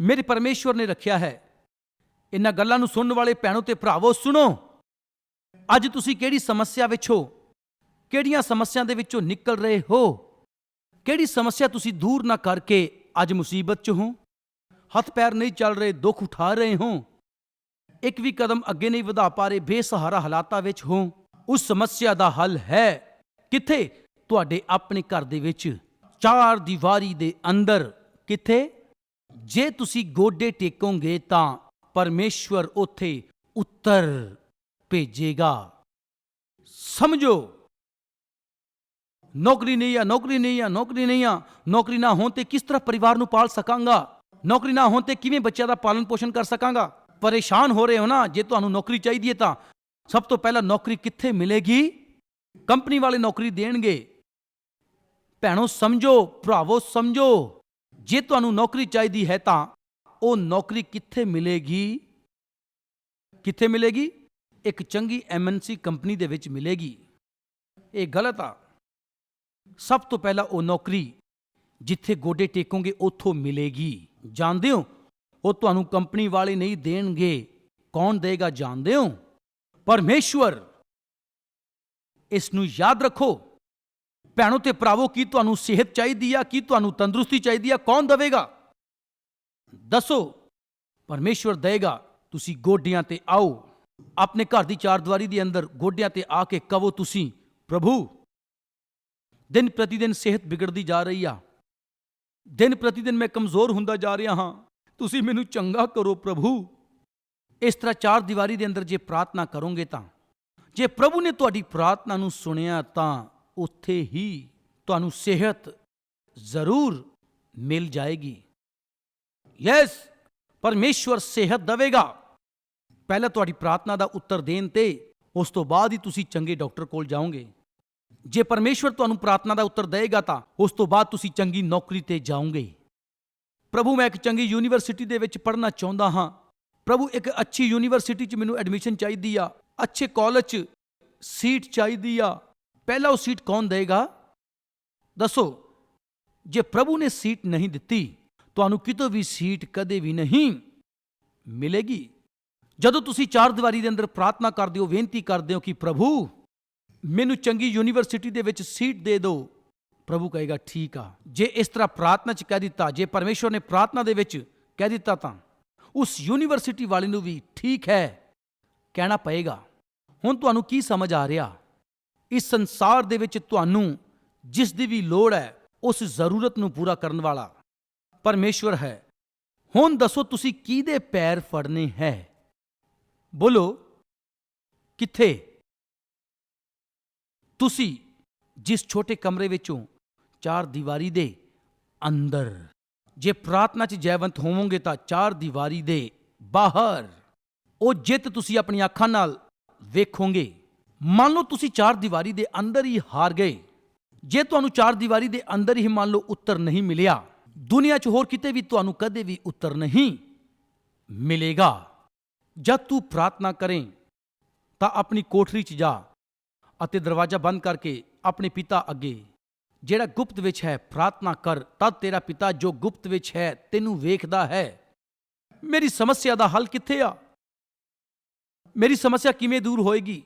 ਮੇਰੇ ਪਰਮੇਸ਼ਵਰ ਨੇ ਰੱਖਿਆ ਹੈ। ਇਹਨਾਂ ਗੱਲਾਂ ਨੂੰ ਸੁਣਨ ਵਾਲੇ ਭੈਣੋ ਤੇ ਭਰਾਵੋ, ਸੁਣੋ। ਅੱਜ ਤੁਸੀਂ ਕਿਹੜੀ ਸਮੱਸਿਆ ਵਿੱਚ ਹੋ? ਕਿਹੜੀਆਂ ਸਮੱਸਿਆ ਦੇ ਵਿੱਚੋਂ ਨਿਕਲ ਰਹੇ ਹੋ? ਕਿਹੜੀ ਸਮੱਸਿਆ ਤੁਸੀਂ ਦੂਰ ਨਾ ਕਰਕੇ ਅੱਜ ਮੁਸੀਬਤ 'ਚ ਹੋ? ਹੱਥ ਪੈਰ ਨਹੀਂ ਚੱਲ ਰਹੇ, ਦੁੱਖ ਉਠਾ ਰਹੇ ਹੋ? ਇੱਕ ਵੀ ਕਦਮ ਅੱਗੇ ਨਹੀਂ ਵਧਾ ਪਾ ਰਹੇ, ਬੇਸਹਾਰਾ ਹਾਲਾਤਾਂ ਵਿੱਚ ਹੋ? ਉਸ ਸਮੱਸਿਆ ਦਾ ਹੱਲ ਹੈ ਕਿੱਥੇ? ਤੁਹਾਡੇ ਆਪਣੇ ਘਰ ਦੇ ਵਿੱਚ, ਚਾਰ ਦੀਵਾਰੀ ਦੇ ਅੰਦਰ। ਕਿੱਥੇ? ਜੇ ਤੁਸੀਂ ਗੋਡੇ ਟੇਕੋਗੇ ਤਾਂ ਪਰਮੇਸ਼ਵਰ ਉੱਥੇ ਉੱਤਰ ਭੇਜੇਗਾ। ਸਮਝੋ। ਨੌਕਰੀ ਨਹੀਂ ਆ ਨੌਕਰੀ ਨਹੀਂ ਆ ਨੌਕਰੀ ਨਹੀਂ ਆ ਨੌਕਰੀ ਨਾ ਹੋਣ ਤੇ ਕਿਸ ਤਰ੍ਹਾਂ ਪਰਿਵਾਰ ਨੂੰ ਪਾਲ ਸਕਾਂਗਾ ਨੌਕਰੀ ਨਾ ਹੋਣ ਤੇ ਕਿਵੇਂ ਬੱਚਿਆਂ ਦਾ ਪਾਲਣ ਪੋਸ਼ਣ ਕਰ ਸਕਾਂਗਾ ਪਰੇਸ਼ਾਨ ਹੋ ਰਹੇ ਹੋ ਨਾ ਜੇ ਤੁਹਾਨੂੰ ਨੌਕਰੀ ਚਾਹੀਦੀ ਹੈ ਤਾਂ ਸਭ ਤੋਂ ਪਹਿਲਾਂ ਨੌਕਰੀ ਕਿੱਥੇ ਮਿਲੇਗੀ ਕੰਪਨੀ ਵਾਲੇ ਨੌਕਰੀ ਦੇਣਗੇ ਭੈਣੋ ਸਮਝੋ ਭਰਾਵੋ ਸਮਝੋ ਜੇ ਤੁਹਾਨੂੰ ਨੌਕਰੀ ਚਾਹੀਦੀ ਹੈ ਤਾਂ ਉਹ ਨੌਕਰੀ ਕਿੱਥੇ ਮਿਲੇਗੀ ਕਿੱਥੇ ਮਿਲੇਗੀ ਇੱਕ ਚੰਗੀ ਐਮਐਨਸੀ ਕੰਪਨੀ ਦੇ ਵਿੱਚ ਮਿਲੇਗੀ ਇਹ ਗਲਤ ਆ ਸਭ ਤੋਂ ਪਹਿਲਾਂ ਉਹ ਨੌਕਰੀ ਜਿੱਥੇ ਗੋਡੇ ਟੇਕੋਗੇ, ਉੱਥੋਂ ਮਿਲੇਗੀ। ਜਾਣਦੇ ਹੋ? ਉਹ ਤੁਹਾਨੂੰ ਕੰਪਨੀ ਵਾਲੇ ਨਹੀਂ ਦੇਣਗੇ। ਕੌਣ ਦੇਗਾ ਜਾਣਦੇ ਹੋ? ਪਰਮੇਸ਼ਵਰ! ਇਸ ਨੂੰ ਯਾਦ ਰੱਖੋ। ਭੈਣੋ ਤੇ ਭਰਾਵੋ, ਕੀ ਤੁਹਾਨੂੰ ਸਿਹਤ ਚਾਹੀਦੀ ਆ? ਕੀ ਤੁਹਾਨੂੰ ਤੰਦਰੁਸਤੀ ਚਾਹੀਦੀ ਆ? ਕੌਣ ਦੇਵੇਗਾ? ਦੱਸੋ। ਪਰਮੇਸ਼ਵਰ ਦੇਗਾ, ਤੁਸੀਂ ਗੋਡਿਆਂ ਤੇ ਆਓ। ਆਪਣੇ ਘਰ ਦੀ ਚਾਰ ਦੇ ਅੰਦਰ ਗੋਡਿਆਂ ਤੇ ਆ ਕੇ ਕਹੋ ਤੁਸੀਂ। ਪ੍ਰਭੂ! ਦਿਨ ਪ੍ਰਤੀ ਦਿਨ ਸਿਹਤ ਵਿਗੜਦੀ ਜਾ ਰਹੀ ਆ। ਦਿਨ ਪ੍ਰਤੀ ਦਿਨ ਮੈਂ ਕਮਜ਼ੋਰ ਹੁੰਦਾ ਜਾ ਰਿਹਾ ਹਾਂ। ਤੁਸੀਂ ਮੈਨੂੰ ਚੰਗਾ ਕਰੋ ਪ੍ਰਭੂ। ਇਸ ਤਰ੍ਹਾਂ ਚਾਰ ਦੀਵਾਰੀ ਦੇ ਅੰਦਰ ਜੇ ਪ੍ਰਾਰਥਨਾ ਕਰੋਗੇ ਤਾਂ, ਜੇ ਪ੍ਰਭੂ ਨੇ ਤੁਹਾਡੀ ਪ੍ਰਾਰਥਨਾ ਨੂੰ ਸੁਣਿਆ ਤਾਂ ਉੱਥੇ ਹੀ ਤੁਹਾਨੂੰ ਸਿਹਤ ਜ਼ਰੂਰ ਮਿਲ ਜਾਏਗੀ। ਯੈਸ, ਪਰਮੇਸ਼ਵਰ ਸਿਹਤ ਦੇਵੇਗਾ। ਪਹਿਲਾਂ ਤੁਹਾਡੀ ਪ੍ਰਾਰਥਨਾ ਦਾ ਉੱਤਰ ਦੇਣ ਤੇ ਉਸ ਤੋਂ ਬਾਅਦ ਹੀ ਤੁਸੀਂ ਚੰਗੇ ਡਾਕਟਰ ਕੋਲ ਜਾਓਗੇ। ਜੇ ਪਰਮੇਸ਼ਵਰ ਤੁਹਾਨੂੰ ਪ੍ਰਾਰਥਨਾ ਦਾ ਉੱਤਰ ਦੇਵੇਗਾ ਤਾਂ ਉਸ ਤੋਂ ਬਾਅਦ ਤੁਸੀਂ ਚੰਗੀ ਨੌਕਰੀ ਤੇ ਜਾਓਗੇ। ਪ੍ਰਭੂ, ਮੈਂ ਇੱਕ ਚੰਗੀ ਯੂਨੀਵਰਸਿਟੀ ਦੇ ਵਿੱਚ ਪੜ੍ਹਨਾ ਚਾਹੁੰਦਾ ਹਾਂ। ਪ੍ਰਭੂ, ਇੱਕ ਅੱਛੀ ਯੂਨੀਵਰਸਿਟੀ 'ਚ ਮੈਨੂੰ ਐਡਮਿਸ਼ਨ ਚਾਹੀਦੀ ਆ। ਅੱਛੇ ਕਾਲਜ 'ਚ ਸੀਟ ਚਾਹੀਦੀ ਆ। ਪਹਿਲਾਂ ਉਹ ਸੀਟ ਕੌਣ ਦੇਗਾ ਦੱਸੋ, ਜੇ ਪ੍ਰਭੂ ਨੇ ਸੀਟ ਨਹੀਂ ਦਿੱਤੀ, ਤੁਹਾਨੂੰ ਕਿਤੋਂ ਵੀ ਸੀਟ ਕਦੇ ਵੀ ਨਹੀਂ ਮਿਲੇਗੀ? ਜਦੋਂ ਤੁਸੀਂ ਚਾਰ ਦੀਵਾਰੀ ਦੇ ਅੰਦਰ ਪ੍ਰਾਰਥਨਾ ਕਰਦੇ ਹੋ, ਬੇਨਤੀ ਕਰਦੇ ਹੋ ਕਿ ਪ੍ਰਭੂ ਮੈਨੂੰ ਚੰਗੀ ਯੂਨੀਵਰਸਿਟੀ ਦੇ ਵਿੱਚ ਸੀਟ ਦੇ ਦਿਓ। ਪ੍ਰਭੂ ਕਹੇਗਾ, ਠੀਕ ਆ। ਜੇ ਇਸ ਤਰ੍ਹਾਂ ਪ੍ਰਾਰਥਨਾ ਚ ਕਹਿ ਦਿੱਤਾ, ਜੇ ਪਰਮੇਸ਼ਵਰ ਨੇ ਪ੍ਰਾਰਥਨਾ ਦੇ ਵਿੱਚ ਕਹਿ ਦਿੱਤਾ ਤਾਂ ਉਸ ਯੂਨੀਵਰਸਿਟੀ ਵਾਲੇ ਨੂੰ ਵੀ ਠੀਕ ਹੈ ਕਹਿਣਾ ਪਏਗਾ। ਹੁਣ ਤੁਹਾਨੂੰ ਕੀ ਸਮਝ ਆ ਰਿਹਾ? ਇਸ ਸੰਸਾਰ ਦੇ ਵਿੱਚ ਤੁਹਾਨੂੰ ਜਿਸ ਦੀ ਵੀ ਲੋੜ ਹੈ, ਉਸ ਜ਼ਰੂਰਤ ਨੂੰ ਪੂਰਾ ਕਰਨ ਵਾਲਾ ਪਰਮੇਸ਼ਵਰ ਹੈ। ਹੁਣ ਦੱਸੋ ਤੁਸੀਂ ਕਿਹਦੇ ਪੈਰ ਫੜਨੇ ਹੈ? ਬੋਲੋ, ਕਿੱਥੇ? ਤੁਸੀਂ ਜਿਸ ਛੋਟੇ ਕਮਰੇ ਵਿੱਚੋਂ ਚਾਰ ਦੀਵਾਰੀ ਦੇ ਅੰਦਰ, ਜੇ ਪ੍ਰਾਰਥਨਾ 'ਚ ਜੈਵੰਤ ਹੋਵੋਗੇ ਤਾਂ ਚਾਰ ਦੀਵਾਰੀ ਦੇ ਬਾਹਰ, ਉਹ ਜਿੱਤ ਤੁਸੀਂ ਆਪਣੀਆਂ ਅੱਖਾਂ ਨਾਲ ਵੇਖੋਗੇ। ਮੰਨ ਲਓ ਤੁਸੀਂ ਚਾਰ ਦੀਵਾਰੀ ਦੇ ਅੰਦਰ ਹੀ ਹਾਰ ਗਏ। ਜੇ ਤੁਹਾਨੂੰ ਚਾਰ ਦੀਵਾਰੀ ਦੇ ਅੰਦਰ ਹੀ ਮੰਨ ਲਓ ਉੱਤਰ ਨਹੀਂ ਮਿਲਿਆ, ਦੁਨੀਆ 'ਚ ਹੋਰ ਕਿਤੇ ਵੀ ਤੁਹਾਨੂੰ ਕਦੇ ਵੀ ਉੱਤਰ ਨਹੀਂ ਮਿਲੇਗਾ। ਜਦ ਤੂੰ ਪ੍ਰਾਰਥਨਾ ਕਰੇ ਤਾਂ ਆਪਣੀ ਕੋਠਰੀ 'ਚ ਜਾ। ਅਤੇ ਦਰਵਾਜ਼ਾ ਬੰਦ ਕਰਕੇ ਆਪਣੇ ਪਿਤਾ ਅੱਗੇ। ਜਿਹੜਾ ਗੁਪਤ ਵਿੱਚ ਹੈ, ਪ੍ਰਾਰਥਨਾ ਕਰ, ਤਦ ਤੇਰਾ ਪਿਤਾ ਜੋ ਗੁਪਤ ਵਿੱਚ ਹੈ, ਤੈਨੂੰ ਵੇਖਦਾ ਹੈ। ਮੇਰੀ ਸਮੱਸਿਆ ਦਾ ਹੱਲ ਕਿੱਥੇ ਆ? ਮੇਰੀ ਸਮੱਸਿਆ ਕਿਵੇਂ ਦੂਰ ਹੋਏਗੀ?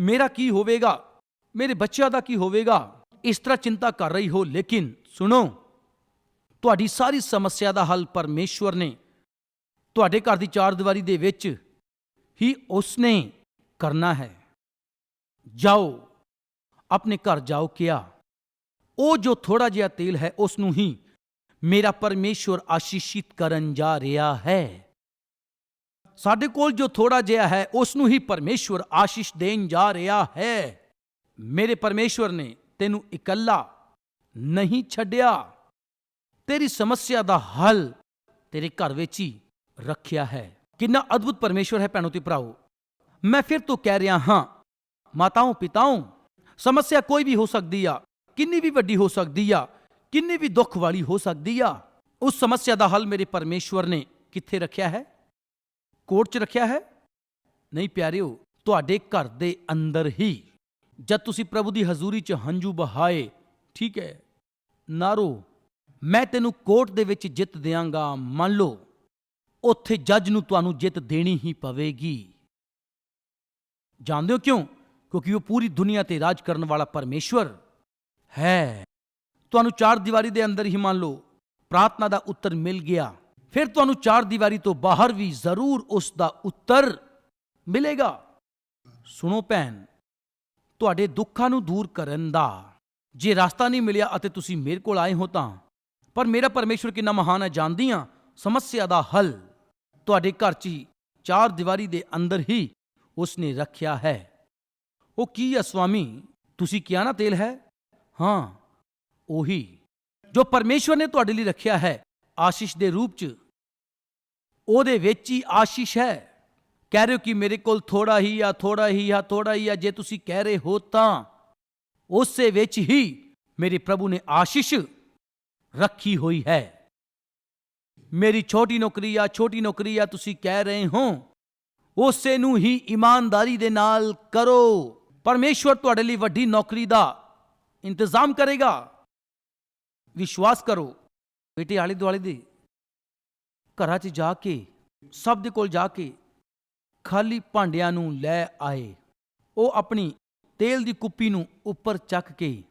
ਮੇਰਾ ਕੀ ਹੋਵੇਗਾ? ਮੇਰੇ ਬੱਚਿਆਂ ਦਾ ਕੀ ਹੋਵੇਗਾ? ਇਸ ਤਰ੍ਹਾਂ ਚਿੰਤਾ ਕਰ ਰਹੀ ਹੋ, ਲੇਕਿਨ ਸੁਣੋ। ਤੁਹਾਡੀ ਸਾਰੀ ਸਮੱਸਿਆ ਦਾ ਹੱਲ ਪਰਮੇਸ਼ਵਰ ਨੇ ਤੁਹਾਡੇ ਘਰ ਦੀ ਚਾਰ ਦੀਵਾਰੀ ਦੇ ਵਿੱਚ ਹੀ ਉਸਨੇ ਕਰਨਾ ਹੈ। ਜਾਓ, ਆਪਣੇ ਘਰ ਜਾਓ ਕਿਹਾ ਉਹ ਜੋ ਥੋੜਾ ਜਿਹਾ ਤੇਲ ਹੈ ਉਸ ਨੂੰ ਹੀ ਮੇਰਾ ਪਰਮੇਸ਼ਵਰ ਆਸ਼ੀਸ਼ਿਤ ਕਰਨ ਜਾ ਰਿਹਾ ਹੈ। ਸਾਡੇ ਕੋਲ ਜੋ ਥੋੜਾ ਜਿਹਾ ਹੈ ਉਸ ਨੂੰ ਹੀ ਪਰਮੇਸ਼ਵਰ ਆਸ਼ੀਸ਼ ਦੇਣ ਜਾ ਰਿਹਾ ਹੈ। ਮੇਰੇ ਪਰਮੇਸ਼ਵਰ ਨੇ ਤੈਨੂੰ ਇਕੱਲਾ ਨਹੀਂ ਛੱਡਿਆ। ਤੇਰੀ ਸਮੱਸਿਆ ਦਾ ਹੱਲ ਤੇਰੇ ਘਰ ਵਿੱਚ ਹੀ ਰੱਖਿਆ ਹੈ। ਕਿੰਨਾ ਅਦਭੁਤ ਪਰਮੇਸ਼ਵਰ ਹੈ ਭੈਣੋ ਤੇ ਭਰਾਓ। ਮੈਂ ਫਿਰ ਤੋਂ ਕਹਿ ਰਿਹਾ ਹਾਂ ਮਾਤਾਓ, ਪਿਤਾਓ, ਸਮੱਸਿਆ ਕੋਈ ਵੀ ਹੋ ਸਕਦੀ ਆ, ਕਿੰਨੀ ਵੀ ਵੱਡੀ ਹੋ ਸਕਦੀ ਆ, ਕਿੰਨੀ ਵੀ ਦੁੱਖ ਵਾਲੀ ਹੋ ਸਕਦੀ ਆ, ਉਸ ਸਮੱਸਿਆ ਦਾ ਹੱਲ ਮੇਰੇ ਪਰਮੇਸ਼ਵਰ ਨੇ ਕਿੱਥੇ ਰੱਖਿਆ ਹੈ? ਕੋਰਟ 'ਚ ਰੱਖਿਆ ਹੈ? ਨਹੀਂ ਪਿਆਰਿਓ, ਤੁਹਾਡੇ ਘਰ ਦੇ ਅੰਦਰ ਹੀ। ਜਦ ਤੁਸੀਂ ਪ੍ਰਭੂ ਦੀ ਹਜ਼ੂਰੀ 'ਚ ਹੰਝੂ ਬਹਾਏ ਠੀਕ ਹੈ, ਨਾਰੋ, ਮੈਂ ਤੈਨੂੰ ਕੋਰਟ ਦੇ ਵਿੱਚ ਜਿੱਤ ਦਿਆਂਗਾ, ਮੰਨ ਲਓ, ਉੱਥੇ ਜੱਜ ਨੂੰ ਤੁਹਾਨੂੰ ਜਿੱਤ ਦੇਣੀ ਹੀ ਪਵੇਗੀ। ਜਾਣਦੇ ਹੋ ਕਿਉਂ? ਕਿਉਂਕਿ ਉਹ ਪੂਰੀ ਦੁਨੀਆ ਤੇ ਰਾਜ ਕਰਨ ਵਾਲਾ ਪਰਮੇਸ਼ਵਰ ਹੈ। ਤੁਹਾਨੂੰ ਚਾਰ ਦੀਵਾਰੀ ਦੇ ਅੰਦਰ ਹੀ ਮੰਨ ਲਓ, ਪ੍ਰਾਰਥਨਾ ਦਾ ਉੱਤਰ ਮਿਲ ਗਿਆ। ਫਿਰ ਤੁਹਾਨੂੰ ਚਾਰ ਦੀਵਾਰੀ ਤੋਂ ਬਾਹਰ ਵੀ ਜ਼ਰੂਰ ਉਸ ਦਾ ਉੱਤਰ ਮਿਲੇਗਾ। ਸੁਣੋ ਭੈਣ, ਤੁਹਾਡੇ ਦੁੱਖਾਂ ਨੂੰ ਦੂਰ ਕਰਨ ਦਾ। ਜੇ ਰਸਤਾ ਨਹੀਂ ਮਿਲਿਆ ਅਤੇ ਤੁਸੀਂ ਮੇਰੇ ਕੋਲ ਆਏ ਹੋ ਤਾਂ, ਪਰ ਮੇਰਾ ਪਰਮੇਸ਼ਵਰ ਕਿੰਨਾ ਮਹਾਨ ਹੈ ਜਾਣਦੀ ਹਾਂ ਸਮੱਸਿਆ ਦਾ ਹੱਲ। ਤੁਹਾਡੇ ਘਰ 'ਚ ਹੀ ਚਾਰ ਦੀਵਾਰੀ ਦੇ ਅੰਦਰ ਹੀ ਉਸਨੇ ਰੱਖਿਆ ਹੈ। ਉਹ ਕੀ ਆ ਸਵਾਮੀ? ਤੁਸੀਂ ਕਿਹਾ ਨਾ ਤੇਲ ਹੈ? ਹਾਂ, ਉਹੀ। ਜੋ ਪਰਮੇਸ਼ਵਰ ਨੇ ਤੁਹਾਡੇ ਲਈ ਰੱਖਿਆ ਹੈ, ਆਸ਼ੀਸ਼ ਦੇ ਰੂਪ 'ਚ, ਉਹਦੇ ਵਿੱਚ ਹੀ ਆਸ਼ੀਸ਼ ਹੈ। ਕਹਿ ਰਹੇ ਹੋ ਕਿ ਮੇਰੇ ਕੋਲ ਥੋੜਾ ਹੀ ਆ ਥੋੜਾ ਹੀ ਆ ਥੋੜਾ ਹੀ ਆ, ਜੇ ਤੁਸੀਂ ਕਹਿ ਰਹੇ ਹੋ ਤਾਂ। ਉਸੇ ਵਿੱਚ ਹੀ ਮੇਰੇ ਪ੍ਰਭੂ ਨੇ ਆਸ਼ੀਸ਼ ਰੱਖੀ ਹੋਈ ਹੈ। ਮੇਰੀ ਛੋਟੀ ਨੌਕਰੀ ਆ, ਛੋਟੀ ਨੌਕਰੀ ਆ, ਤੁਸੀਂ ਕਹਿ ਰਹੇ ਹੋ, ਉਸੇ ਨੂੰ ਹੀ ਇਮਾਨਦਾਰੀ ਦੇ ਨਾਲ ਕਰੋ। ਪਰਮੇਸ਼ਵਰ ਤੁਹਾਡੇ ਲਈ ਵੱਡੀ ਨੌਕਰੀ ਦਾ ਇੰਤਜ਼ਾਮ ਕਰੇਗਾ। ਵਿਸ਼ਵਾਸ ਕਰੋ। ਬੇਟੇ ਆਲੇ ਦੁਆਲੇ ਦੇ ਘਰਾਂ 'ਚ ਜਾ ਕੇ, ਸਭ ਦੇ ਕੋਲ ਜਾ ਕੇ ਖਾਲੀ ਭਾਂਡਿਆਂ ਨੂੰ ਲੈ ਆਏ। ਉਹ ਆਪਣੀ ਤੇਲ ਦੀ ਕੁੱਪੀ ਨੂੰ ਉੱਪਰ ਚੱਕ ਕੇ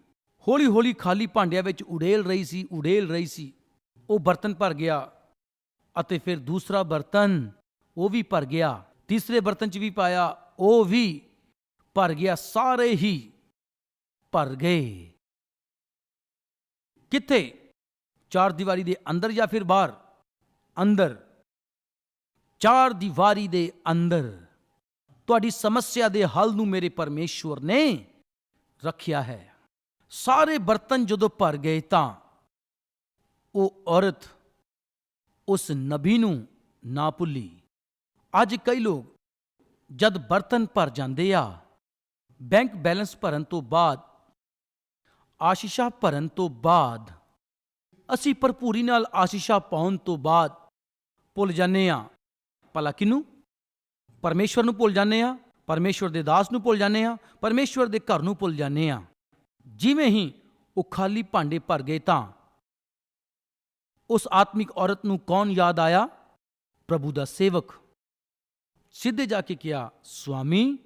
ਹੌਲੀ ਹੌਲੀ ਖਾਲੀ ਭਾਂਡਿਆਂ ਵਿੱਚ ਉਡੇਲ ਰਹੀ ਸੀ ਉਡੇਲ ਰਹੀ ਸੀ। ਉਹ ਬਰਤਨ ਭਰ ਗਿਆ ਅਤੇ ਫਿਰ ਦੂਸਰਾ ਬਰਤਨ ਉਹ ਵੀ ਭਰ ਗਿਆ। ਤੀਸਰੇ ਬਰਤਨ 'ਚ ਵੀ ਪਾਇਆ, ਉਹ ਵੀ ਭਰ ਗਿਆ ਸਾਰੇ ਹੀ ਭਰ ਗਏ। ਕਿੱਥੇ? ਚਾਰ ਦੀਵਾਰੀ ਦੇ ਅੰਦਰ ਜਾਂ ਫਿਰ ਬਾਹਰ? ਅੰਦਰ। ਚਾਰ ਦੀਵਾਰੀ ਦੇ ਅੰਦਰ। ਤੁਹਾਡੀ ਸਮੱਸਿਆ ਦੇ ਹੱਲ ਨੂੰ ਮੇਰੇ ਪਰਮੇਸ਼ਵਰ ਨੇ ਰੱਖਿਆ ਹੈ। ਸਾਰੇ ਬਰਤਨ ਜਦੋਂ ਭਰ ਗਏ ਤਾਂ ਉਹ ਔਰਤ ਉਸ ਨਬੀ ਨੂੰ ਨਾ ਭੁੱਲੀ। ਅੱਜ ਕਈ ਲੋਕ ਜਦ ਬਰਤਨ ਭਰ ਜਾਂਦੇ ਆ ਬੈਂਕ ਬੈਲੈਂਸ ਭਰਨ ਤੋਂ ਬਾਅਦ, ਆਸ਼ੀਸ਼ਾ ਭਰਨ ਤੋਂ ਬਾਅਦ, ਅਸੀਂ ਭਰਪੂਰੀ ਨਾਲ ਆਸ਼ੀਸ਼ਾ ਪਾਉਣ ਤੋਂ ਬਾਅਦ ਭੁੱਲ ਜਾਂਦੇ ਆ ਭਲਾ ਕਿਨੂੰ ਪਰਮੇਸ਼ਵਰ ਨੂੰ ਭੁੱਲ ਜਾਂਦੇ ਆ ਪਰਮੇਸ਼ਵਰ ਦੇ ਦਾਸ ਨੂੰ ਭੁੱਲ ਜਾਂਦੇ ਆ ਪਰਮੇਸ਼ਵਰ ਦੇ ਘਰ ਨੂੰ ਭੁੱਲ ਜਾਂਦੇ ਆ ਜਿਵੇਂ ਹੀ ਉਹ ਖਾਲੀ ਭਾਂਡੇ ਭਰ ਗਏ ਤਾਂ ਉਸ ਆਤਮਿਕ ਔਰਤ ਨੂੰ ਕੌਣ ਯਾਦ ਆਇਆ? ਪ੍ਰਭੂ ਦਾ ਸੇਵਕ। ਸਿੱਧੇ ਜਾ ਕੇ ਕਿਹਾ, ਸੁਆਮੀ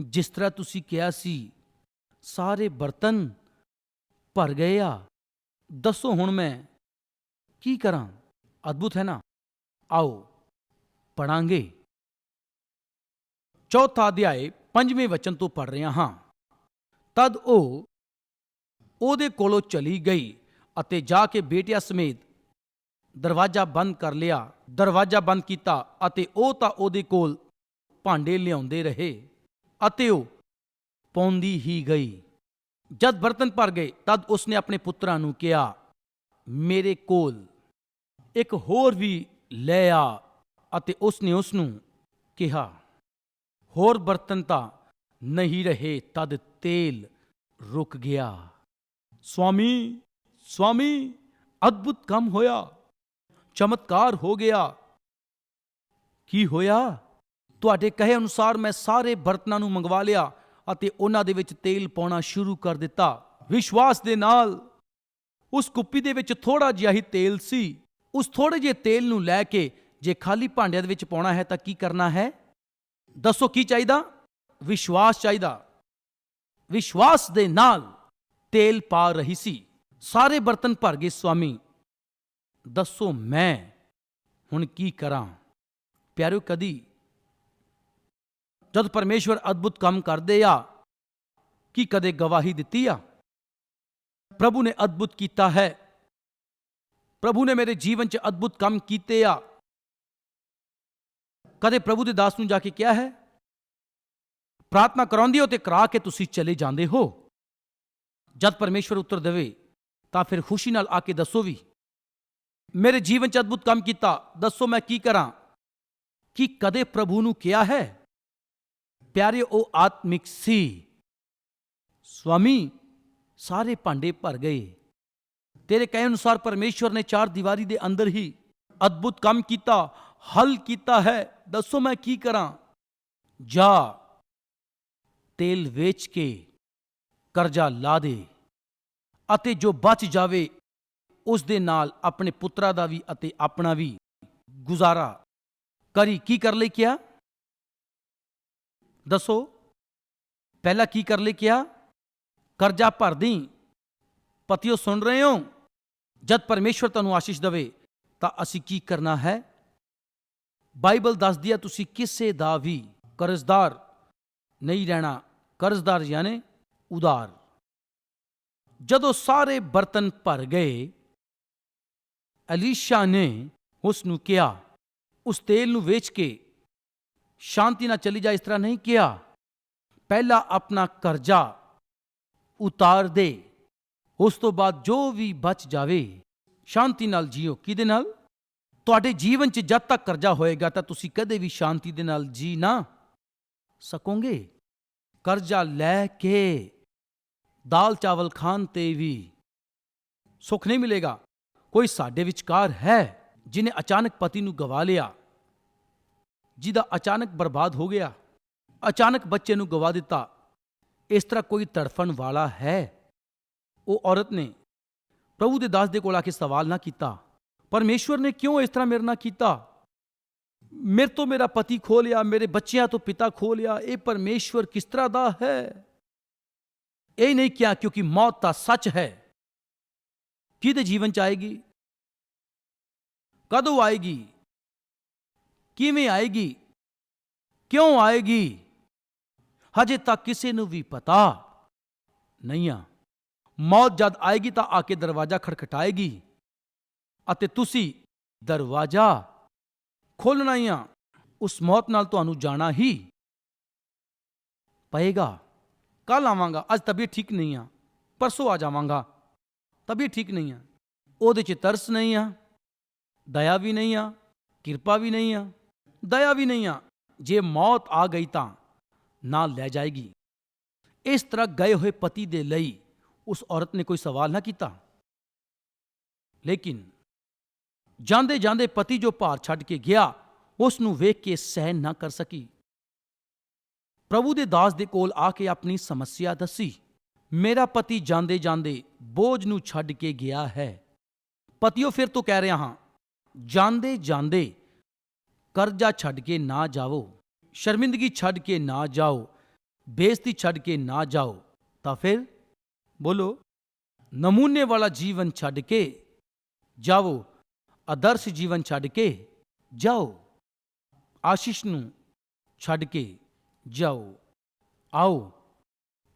ਜਿਸ ਤਰ੍ਹਾਂ ਤੁਸੀਂ ਕਿਹਾ ਸੀ, ਸਾਰੇ ਬਰਤਨ ਭਰ ਗਏ ਆ। ਦੱਸੋ ਹੁਣ ਮੈਂ ਕੀ ਕਰਾਂ? ਅਦਭੁਤ ਹੈ ਨਾ? ਆਓ ਪੜਾਂਗੇ ਚੌਥਾ ਅਧਿਆਏ ਪੰਜਵੇਂ ਵਚਨ ਤੋਂ ਪੜ ਰਿਹਾ ਹਾਂ। ਤਦ ਉਹ ਉਹਦੇ ਕੋਲੋਂ ਚਲੀ ਗਈ ਅਤੇ ਜਾ ਕੇ ਬੇਟਿਆਂ ਸਮੇਤ ਦਰਵਾਜ਼ਾ ਬੰਦ ਕਰ ਲਿਆ। ਦਰਵਾਜ਼ਾ ਬੰਦ ਕੀਤਾ ਅਤੇ ਉਹ ਤਾਂ ਉਹਦੇ ਕੋਲ ਭਾਂਡੇ ਲਿਆਉਂਦੇ ਰਹੇ। ਅਤੇ ਉਹ ਪੌਂਦੀ ਹੀ ਗਈ। ਜਦ ਬਰਤਨ ਭਰ ਗਏ, ਤਦ ਉਸਨੇ ਆਪਣੇ ਪੁੱਤਰਾਂ ਨੂੰ ਕਿਹਾ, ਮੇਰੇ ਕੋਲ ਇੱਕ ਹੋਰ ਵੀ ਲੈ ਆ। ਅਤੇ ਉਸਨੇ ਉਸ ਨੂੰ ਕਿਹਾ, ਹੋਰ ਬਰਤਨ ਤਾਂ ਨਹੀਂ ਰਹੇ, ਤਦ ਤੇਲ ਰੁਕ ਗਿਆ। ਸਵਾਮੀ ਸਵਾਮੀ, ਅਦਭੁਤ ਕੰਮ ਹੋਇਆ, ਚਮਤਕਾਰ ਹੋ ਗਿਆ। ਕੀ ਹੋਇਆ? ਤੁਹਾਡੇ ਕਹੇ ਅਨੁਸਾਰ ਮੈਂ ਸਾਰੇ ਬਰਤਨਾਂ ਨੂੰ ਮੰਗਵਾ ਲਿਆ ਅਤੇ ਉਹਨਾਂ ਦੇ ਵਿੱਚ ਤੇਲ ਪਾਉਣਾ ਸ਼ੁਰੂ ਕਰ ਦਿੱਤਾ। ਵਿਸ਼ਵਾਸ ਦੇ ਨਾਲ ਉਸ ਕੁੱਪੀ ਦੇ ਵਿੱਚ ਥੋੜਾ ਜਿਹਾ ਹੀ ਤੇਲ ਸੀ। ਉਸ ਥੋੜੇ ਜਿਹੇ ਤੇਲ ਨੂੰ ਲੈ ਕੇ ਜੇ ਖਾਲੀ ਭਾਂਡਿਆਂ ਦੇ ਵਿੱਚ ਪਾਉਣਾ ਹੈ ਤਾਂ ਕੀ ਕਰਨਾ ਹੈ? ਦੱਸੋ ਕੀ ਚਾਹੀਦਾ? ਵਿਸ਼ਵਾਸ ਚਾਹੀਦਾ। ਵਿਸ਼ਵਾਸ ਦੇ ਨਾਲ ਤੇਲ ਪਾ ਰਹੀ ਸੀ। ਸਾਰੇ ਬਰਤਨ ਭਰ ਗਏ, ਸੁਆਮੀ। ਦੱਸੋ ਮੈਂ ਹੁਣ ਕੀ ਕਰਾਂ? ਪਿਆਰਿਓ, ਕਦੀ ਜਦ ਪਰਮੇਸ਼ਵਰ ਅਦਭੁਤ ਕੰਮ ਕਰਦੇ ਆ, ਕੀ ਕਦੇ ਗਵਾਹੀ ਦਿੱਤੀ ਆ? ਪ੍ਰਭੂ ਨੇ ਅਦਭੁਤ ਕੀਤਾ ਹੈ। ਪ੍ਰਭੂ ਨੇ ਮੇਰੇ ਜੀਵਨ 'ਚ ਅਦਭੁਤ ਕੰਮ ਕੀਤੇ ਆ। ਕਦੇ ਪ੍ਰਭੂ ਦੇ ਦਾਸ ਨੂੰ ਜਾ ਕੇ ਕਿਹਾ ਹੈ, ਪ੍ਰਾਰਥਨਾ ਕਰਾਉਂਦੇ ਹੋ ਤੇ ਕਰਾ ਕੇ ਤੁਸੀਂ ਚਲੇ ਜਾਂਦੇ ਹੋ। ਜਦ ਪਰਮੇਸ਼ਵਰ ਉੱਤਰ ਦੇਵੇ, ਤਾਂ ਫਿਰ ਖੁਸ਼ੀ ਨਾਲ ਆ ਕੇ ਦੱਸੋ ਵੀ, ਮੇਰੇ ਜੀਵਨ 'ਚ ਅਦਭੁਤ ਕੰਮ ਕੀਤਾ, ਦੱਸੋ ਮੈਂ ਕੀ ਕਰਾਂ? ਕੀ ਕਦੇ ਪ੍ਰਭੂ ਨੂੰ ਕਿਹਾ ਹੈ? ਪਿਆਰੇ ਉਹ ਆਤਮਿਕ ਸੀ। ਸਵਾਮੀ, ਸਾਰੇ ਭਾਂਡੇ ਭਰ ਗਏ। ਤੇਰੇ ਕਹਿਣ ਅਨੁਸਾਰ ਪਰਮੇਸ਼ਵਰ ਨੇ ਚਾਰ ਦੀਵਾਰੀ ਦੇ ਅੰਦਰ ਹੀ ਅਦਭੁਤ ਕੰਮ ਕੀਤਾ, ਹੱਲ ਕੀਤਾ ਹੈ। ਦੱਸੋ ਮੈਂ ਕੀ ਕਰਾਂ? ਜਾ, ਤੇਲ ਵੇਚ ਕੇ ਕਰਜ਼ਾ ਲਾ ਦੇ ਅਤੇ ਜੋ ਬਚ ਜਾਵੇ, ਉਸ ਦੇ ਨਾਲ ਆਪਣੇ ਪੁੱਤਰਾ ਦਾ ਵੀ ਅਤੇ ਆਪਣਾ ਵੀ ਗੁਜ਼ਾਰਾ। ਕਰੀ ਕੀ ਕਰ ਲਈ ਕਿਹਾ ਦੱਸੋ, ਪਹਿਲਾਂ ਕੀ ਕਰ ਲਈ ਕਿਹਾ? ਕਰਜ਼ਾ ਭਰ ਦੀ ਪਤਿਓ, ਸੁਣ ਰਹੇ ਹੋ? ਜਦ ਪਰਮੇਸ਼ਵਰ ਤੁਹਾਨੂੰ ਆਸ਼ੀਸ਼ ਦੇਵੇ, ਤਾਂ ਅਸੀਂ ਕੀ ਕਰਨਾ ਹੈ? ਬਾਈਬਲ ਦੱਸਦੀ ਹੈ, ਤੁਸੀਂ ਕਿਸੇ ਦਾ ਵੀ ਕਰਜ਼ਦਾਰ ਨਹੀਂ ਰਹਿਣਾ। ਕਰਜ਼ਦਾਰ ਯਾਨੀ ਉਦਾਰ ਜਦੋਂ ਸਾਰੇ ਬਰਤਨ ਭਰ ਗਏ ਅਲੀਸ਼ਾ ਨੇ ਉਸ ਨੂੰ ਕਿਹਾ, ਉਸ ਤੇਲ ਨੂੰ ਵੇਚ ਕੇ ਸ਼ਾਂਤੀ ਨਾਲ ਚਲੀ ਜਾ, ਇਸ ਤਰ੍ਹਾਂ ਨਹੀਂ ਕਿਹਾ। ਪਹਿਲਾਂ ਆਪਣਾ ਕਰਜ਼ਾ ਉਤਾਰ ਦੇ। ਉਸ ਤੋਂ ਬਾਅਦ ਜੋ ਵੀ ਬਚ ਜਾਵੇ, ਸ਼ਾਂਤੀ ਨਾਲ ਜੀਓ। ਕਿਹਦੇ ਨਾਲ? ਤੁਹਾਡੇ ਜੀਵਨ 'ਚ ਜਦ ਤੱਕ ਕਰਜ਼ਾ ਹੋਏਗਾ, ਤਾਂ ਤੁਸੀਂ ਕਦੇ ਵੀ ਸ਼ਾਂਤੀ ਦੇ ਨਾਲ ਜੀ ਨਾ ਸਕੋਗੇ। ਕਰਜ਼ਾ ਲੈ ਕੇ ਦਾਲ ਚਾਵਲ ਖਾਣ ਤੇ ਵੀ ਸੁੱਖ ਨਹੀਂ ਮਿਲੇਗਾ। ਕੋਈ ਸਾਡੇ ਵਿਚਕਾਰ ਹੈ, ਜਿਨੇ ਅਚਾਨਕ ਪਤੀ ਨੂੰ ਗਵਾ ਲਿਆ। ਜਿਹਦਾ ਅਚਾਨਕ ਬਰਬਾਦ ਹੋ ਗਿਆ, ਅਚਾਨਕ ਬੱਚੇ ਨੂੰ ਗਵਾ ਦਿੱਤਾ, ਇਸ ਤਰ੍ਹਾਂ ਕੋਈ ਤੜਫਣ ਵਾਲਾ ਹੈ? ਉਹ ਔਰਤ ਨੇ ਪ੍ਰਭੂ ਦੇ ਦਾਸ ਦੇ ਕੋਲ ਆ ਕੇ ਸਵਾਲ ਨਾ ਕੀਤਾ, ਪਰਮੇਸ਼ਵਰ ਨੇ ਕਿਉਂ ਇਸ ਤਰ੍ਹਾਂ ਮੇਰੇ ਨਾਲ ਕੀਤਾ? ਮੇਰੇ ਤੋਂ ਮੇਰਾ ਪਤੀ ਖੋ ਲਿਆ, ਮੇਰੇ ਬੱਚਿਆਂ ਤੋਂ ਪਿਤਾ ਖੋ ਲਿਆ, ਇਹ ਪਰਮੇਸ਼ਵਰ ਕਿਸ ਤਰ੍ਹਾਂ ਦਾ ਹੈ? ਇਹ ਨਹੀਂ ਕਿਹਾ ਕਿਉਂਕਿ ਮੌਤ ਤਾਂ ਸੱਚ ਹੈ। ਕਿਹਦੇ ਜੀਵਨ ਚ ਆਏਗੀ? ਕਦੋਂ ਆਏਗੀ? ਕਿਵੇਂ ਆਏਗੀ? ਕਿਉਂ ਆਏਗੀ? ਹਜੇ ਤੱਕ ਕਿਸੇ ਨੂੰ ਵੀ ਪਤਾ ਨਹੀਂ ਆ। ਮੌਤ ਜਦ ਆਏਗੀ ਤਾਂ ਆ ਕੇ ਦਰਵਾਜ਼ਾ ਖੜਖਟਾਏਗੀ। ਅਤੇ ਤੁਸੀਂ ਦਰਵਾਜ਼ਾ ਖੋਲਣਾ ਹੀ ਆ। ਉਸ ਮੌਤ ਨਾਲ ਤੁਹਾਨੂੰ ਜਾਣਾ ਹੀ ਪਏਗਾ। ਕੱਲ ਆਵਾਂਗਾ। ਅੱਜ ਤਬੀਅਤ ਠੀਕ ਨਹੀਂ ਆ। ਪਰਸੋਂ ਆ ਜਾਵਾਂਗਾ। ਤਬੀਅਤ ਠੀਕ ਨਹੀਂ ਆ। ਉਹਦੇ 'ਚ ਤਰਸ ਨਹੀਂ ਆ। ਦਇਆ ਵੀ ਨਹੀਂ ਆ। ਕਿਰਪਾ ਵੀ ਨਹੀਂ ਆ। ਦਇਆ ਵੀ ਨਹੀਂ ਆ। ਜੇ ਮੌਤ ਆ ਗਈ ਤਾਂ ਨਾਲ ਲੈ ਜਾਏਗੀ। ਇਸ ਤਰ੍ਹਾਂ ਗਏ ਹੋਏ ਪਤੀ ਦੇ ਲਈ ਉਸ ਔਰਤ ਨੇ ਕੋਈ ਸਵਾਲ ਨਾ ਕੀਤਾ। ਲੇਕਿਨ ਜਾਂਦੇ ਜਾਂਦੇ ਪਤੀ ਜੋ ਭਾਰ ਛੱਡ ਕੇ ਗਿਆ, ਉਸ ਨੂੰ ਵੇਖ ਕੇ ਸਹਿਨ ਨਾ ਕਰ ਸਕੀ। ਪ੍ਰਭੂ ਦੇ ਦਾਸ ਦੇ ਕੋਲ ਆ ਕੇ ਆਪਣੀ ਸਮੱਸਿਆ ਦੱਸੀ, ਮੇਰਾ ਪਤੀ ਜਾਂਦੇ ਜਾਂਦੇ ਬੋਝ ਨੂੰ ਛੱਡ ਕੇ ਗਿਆ ਹੈ। ਪਤੀਓ ਫਿਰ ਤੋਂ ਕਹਿ ਰਿਹਾ ਹਾਂ, ਜਾਂਦੇ ਜਾਂਦੇ ਕਰਜ਼ਾ ਛੱਡ ਕੇ ਨਾ ਜਾਵੋ, ਸ਼ਰਮਿੰਦਗੀ ਛੱਡ ਕੇ ਨਾ ਜਾਓ, ਬੇਇੱਜ਼ਤੀ ਛੱਡ ਕੇ ਨਾ ਜਾਓ, ਤਾਂ ਫਿਰ ਬੋਲੋ, ਨਮੂਨੇ ਵਾਲਾ ਜੀਵਨ ਛੱਡ ਕੇ ਜਾਓ ਆਦਰਸ਼ ਜੀਵਨ ਛੱਡ ਕੇ ਜਾਓ, ਆਸ਼ੀਸ਼ ਨੂੰ ਛੱਡ ਕੇ ਜਾਓ, ਆਓ,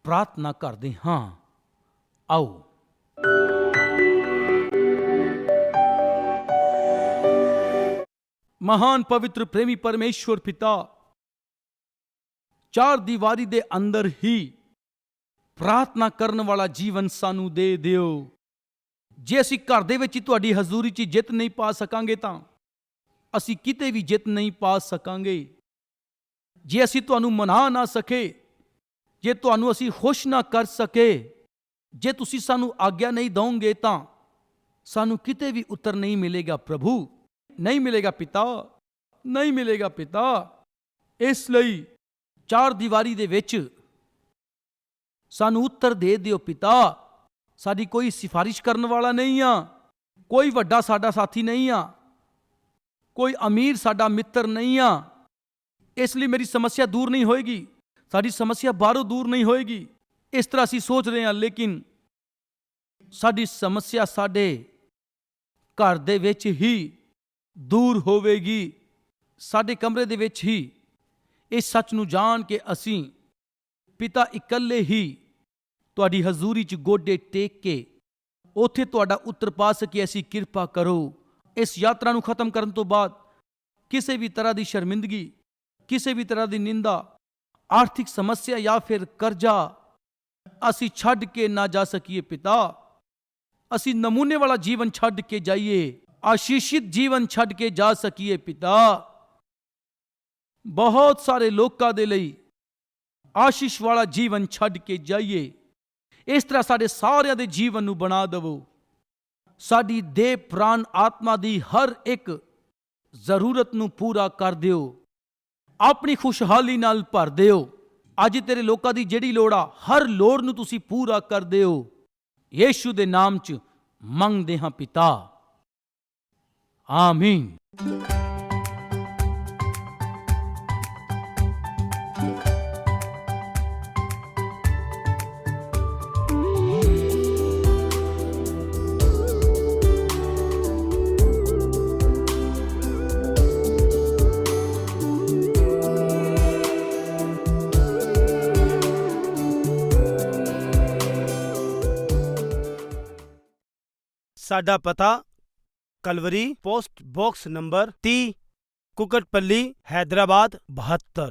ਪ੍ਰਾਰਥਨਾ ਕਰਦੇ ਹਾਂ, ਆਓ। ਮਹਾਨ ਪਵਿੱਤਰ ਪ੍ਰੇਮੀ ਪਰਮੇਸ਼ਵਰ ਪਿਤਾ, ਚਾਰ ਦੀਵਾਰੀ ਦੇ ਅੰਦਰ ਹੀ ਪ੍ਰਾਰਥਨਾ ਕਰਨ ਵਾਲਾ ਜੀਵਨ ਸਾਨੂੰ ਦੇ ਦਿਓ। ਜੇ ਅਸੀਂ ਘਰ ਦੇ ਵਿੱਚ ਹੀ ਤੁਹਾਡੀ ਹਜ਼ੂਰੀ 'ਚ ਜਿੱਤ ਨਹੀਂ ਪਾ ਸਕਾਂਗੇ ਤਾਂ ਅਸੀਂ ਕਿਤੇ ਵੀ ਜਿੱਤ ਨਹੀਂ ਪਾ ਸਕਾਂਗੇ। ਜੇ ਅਸੀਂ ਤੁਹਾਨੂੰ ਮਨਾ ਨਾ ਸਕੇ, ਜੇ ਤੁਹਾਨੂੰ ਅਸੀਂ ਖੁਸ਼ ਨਾ ਕਰ ਸਕੇ, ਜੇ ਤੁਸੀਂ ਸਾਨੂੰ ਆਗਿਆ ਨਹੀਂ ਦਵੋਗੇ ਤਾਂ ਸਾਨੂੰ ਕਿਤੇ ਵੀ ਉੱਤਰ ਨਹੀਂ ਮਿਲੇਗਾ ਪ੍ਰਭੂ। ਨਹੀਂ ਮਿਲੇਗਾ ਪਿਤਾ ਨਹੀਂ ਮਿਲੇਗਾ ਪਿਤਾ ਇਸ ਲਈ ਚਾਰ ਦੀਵਾਰੀ ਦੇ ਵਿੱਚ ਸਾਨੂੰ ਉੱਤਰ ਦੇ ਦਿਓ ਪਿਤਾ ਸਾਡੀ ਕੋਈ ਸਿਫਾਰਿਸ਼ ਕਰਨ ਵਾਲਾ ਨਹੀਂ ਆ ਕੋਈ ਵੱਡਾ ਸਾਡਾ ਸਾਥੀ ਨਹੀਂ ਆ ਕੋਈ ਅਮੀਰ ਸਾਡਾ ਮਿੱਤਰ ਨਹੀਂ ਆ ਇਸ ਲਈ ਮੇਰੀ ਸਮੱਸਿਆ ਦੂਰ ਨਹੀਂ ਹੋਏਗੀ ਸਾਡੀ ਸਮੱਸਿਆ ਬਾਹਰੋਂ ਦੂਰ ਨਹੀਂ ਹੋਏਗੀ ਇਸ ਤਰ੍ਹਾਂ ਅਸੀਂ ਸੋਚ ਰਹੇ ਹਾਂ ਲੇਕਿਨ ਸਾਡੀ ਸਮੱਸਿਆ ਸਾਡੇ ਘਰ ਦੇ ਵਿੱਚ ਹੀ ਦੂਰ ਹੋਵੇਗੀ। ਸਾਡੇ ਕਮਰੇ ਦੇ ਵਿੱਚ ਹੀ ਇਸ ਸੱਚ ਨੂੰ ਜਾਣ ਕੇ ਅਸੀਂ ਪਿਤਾ ਇਕੱਲੇ ਹੀ ਤੁਹਾਡੀ ਹਜ਼ੂਰੀ 'ਚ ਗੋਡੇ ਟੇਕ ਕੇ ਉੱਥੇ ਤੁਹਾਡਾ ਉੱਤਰ ਪਾ ਸਕੇ ਐਸੀ ਕਿਰਪਾ ਕਰੋ। ਇਸ ਯਾਤਰਾ ਨੂੰ ਖਤਮ ਕਰਨ ਤੋਂ ਬਾਅਦ ਕਿਸੇ ਵੀ ਤਰ੍ਹਾਂ ਦੀ ਸ਼ਰਮਿੰਦਗੀ, ਕਿਸੇ ਵੀ ਤਰ੍ਹਾਂ ਦੀ ਨਿੰਦਾ, ਆਰਥਿਕ ਸਮੱਸਿਆ ਜਾਂ ਫਿਰ ਕਰਜ਼ਾ ਅਸੀਂ ਛੱਡ ਕੇ ਨਾ ਜਾ ਸਕੀਏ ਪਿਤਾ। ਅਸੀਂ ਨਮੂਨੇ ਵਾਲਾ ਜੀਵਨ ਛੱਡ ਕੇ ਜਾਈਏ। ਆਸ਼ੀਸ਼ਿਤ ਜੀਵਨ ਛੱਡ ਕੇ ਜਾ ਸਕੀਏ ਪਿਤਾ ਬਹੁਤ ਸਾਰੇ ਲੋਕਾਂ ਦੇ ਲਈ ਆਸ਼ੀਸ਼ ਵਾਲਾ ਜੀਵਨ ਛੱਡ ਕੇ ਜਾਈਏ ਇਸ ਤਰ੍ਹਾਂ ਸਾਡੇ ਸਾਰਿਆਂ ਦੇ ਜੀਵਨ ਨੂੰ ਬਣਾ ਦਵੋ ਸਾਡੀ ਦੇਹ ਪ੍ਰਾਨ ਆਤਮਾ ਦੀ ਹਰ ਇੱਕ ਜ਼ਰੂਰਤ ਨੂੰ ਪੂਰਾ ਕਰ ਦਿਓ ਆਪਣੀ ਖੁਸ਼ਹਾਲੀ ਨਾਲ ਭਰ ਦਿਓ ਅੱਜ ਤੇਰੇ ਲੋਕਾਂ ਦੀ ਜਿਹੜੀ ਲੋੜ ਆ ਹਰ ਲੋੜ ਨੂੰ ਤੁਸੀਂ ਪੂਰਾ ਕਰ ਦਿਓ ਯੀਸ਼ੂ ਦੇ ਨਾਮ 'ਚ ਮੰਗਦੇ ਹਾਂ ਪਿਤਾ ਆਮੀਨ ਸਾਡਾ ਪਤਾ Calvary post box number 30 Kukatpally Hyderabad 72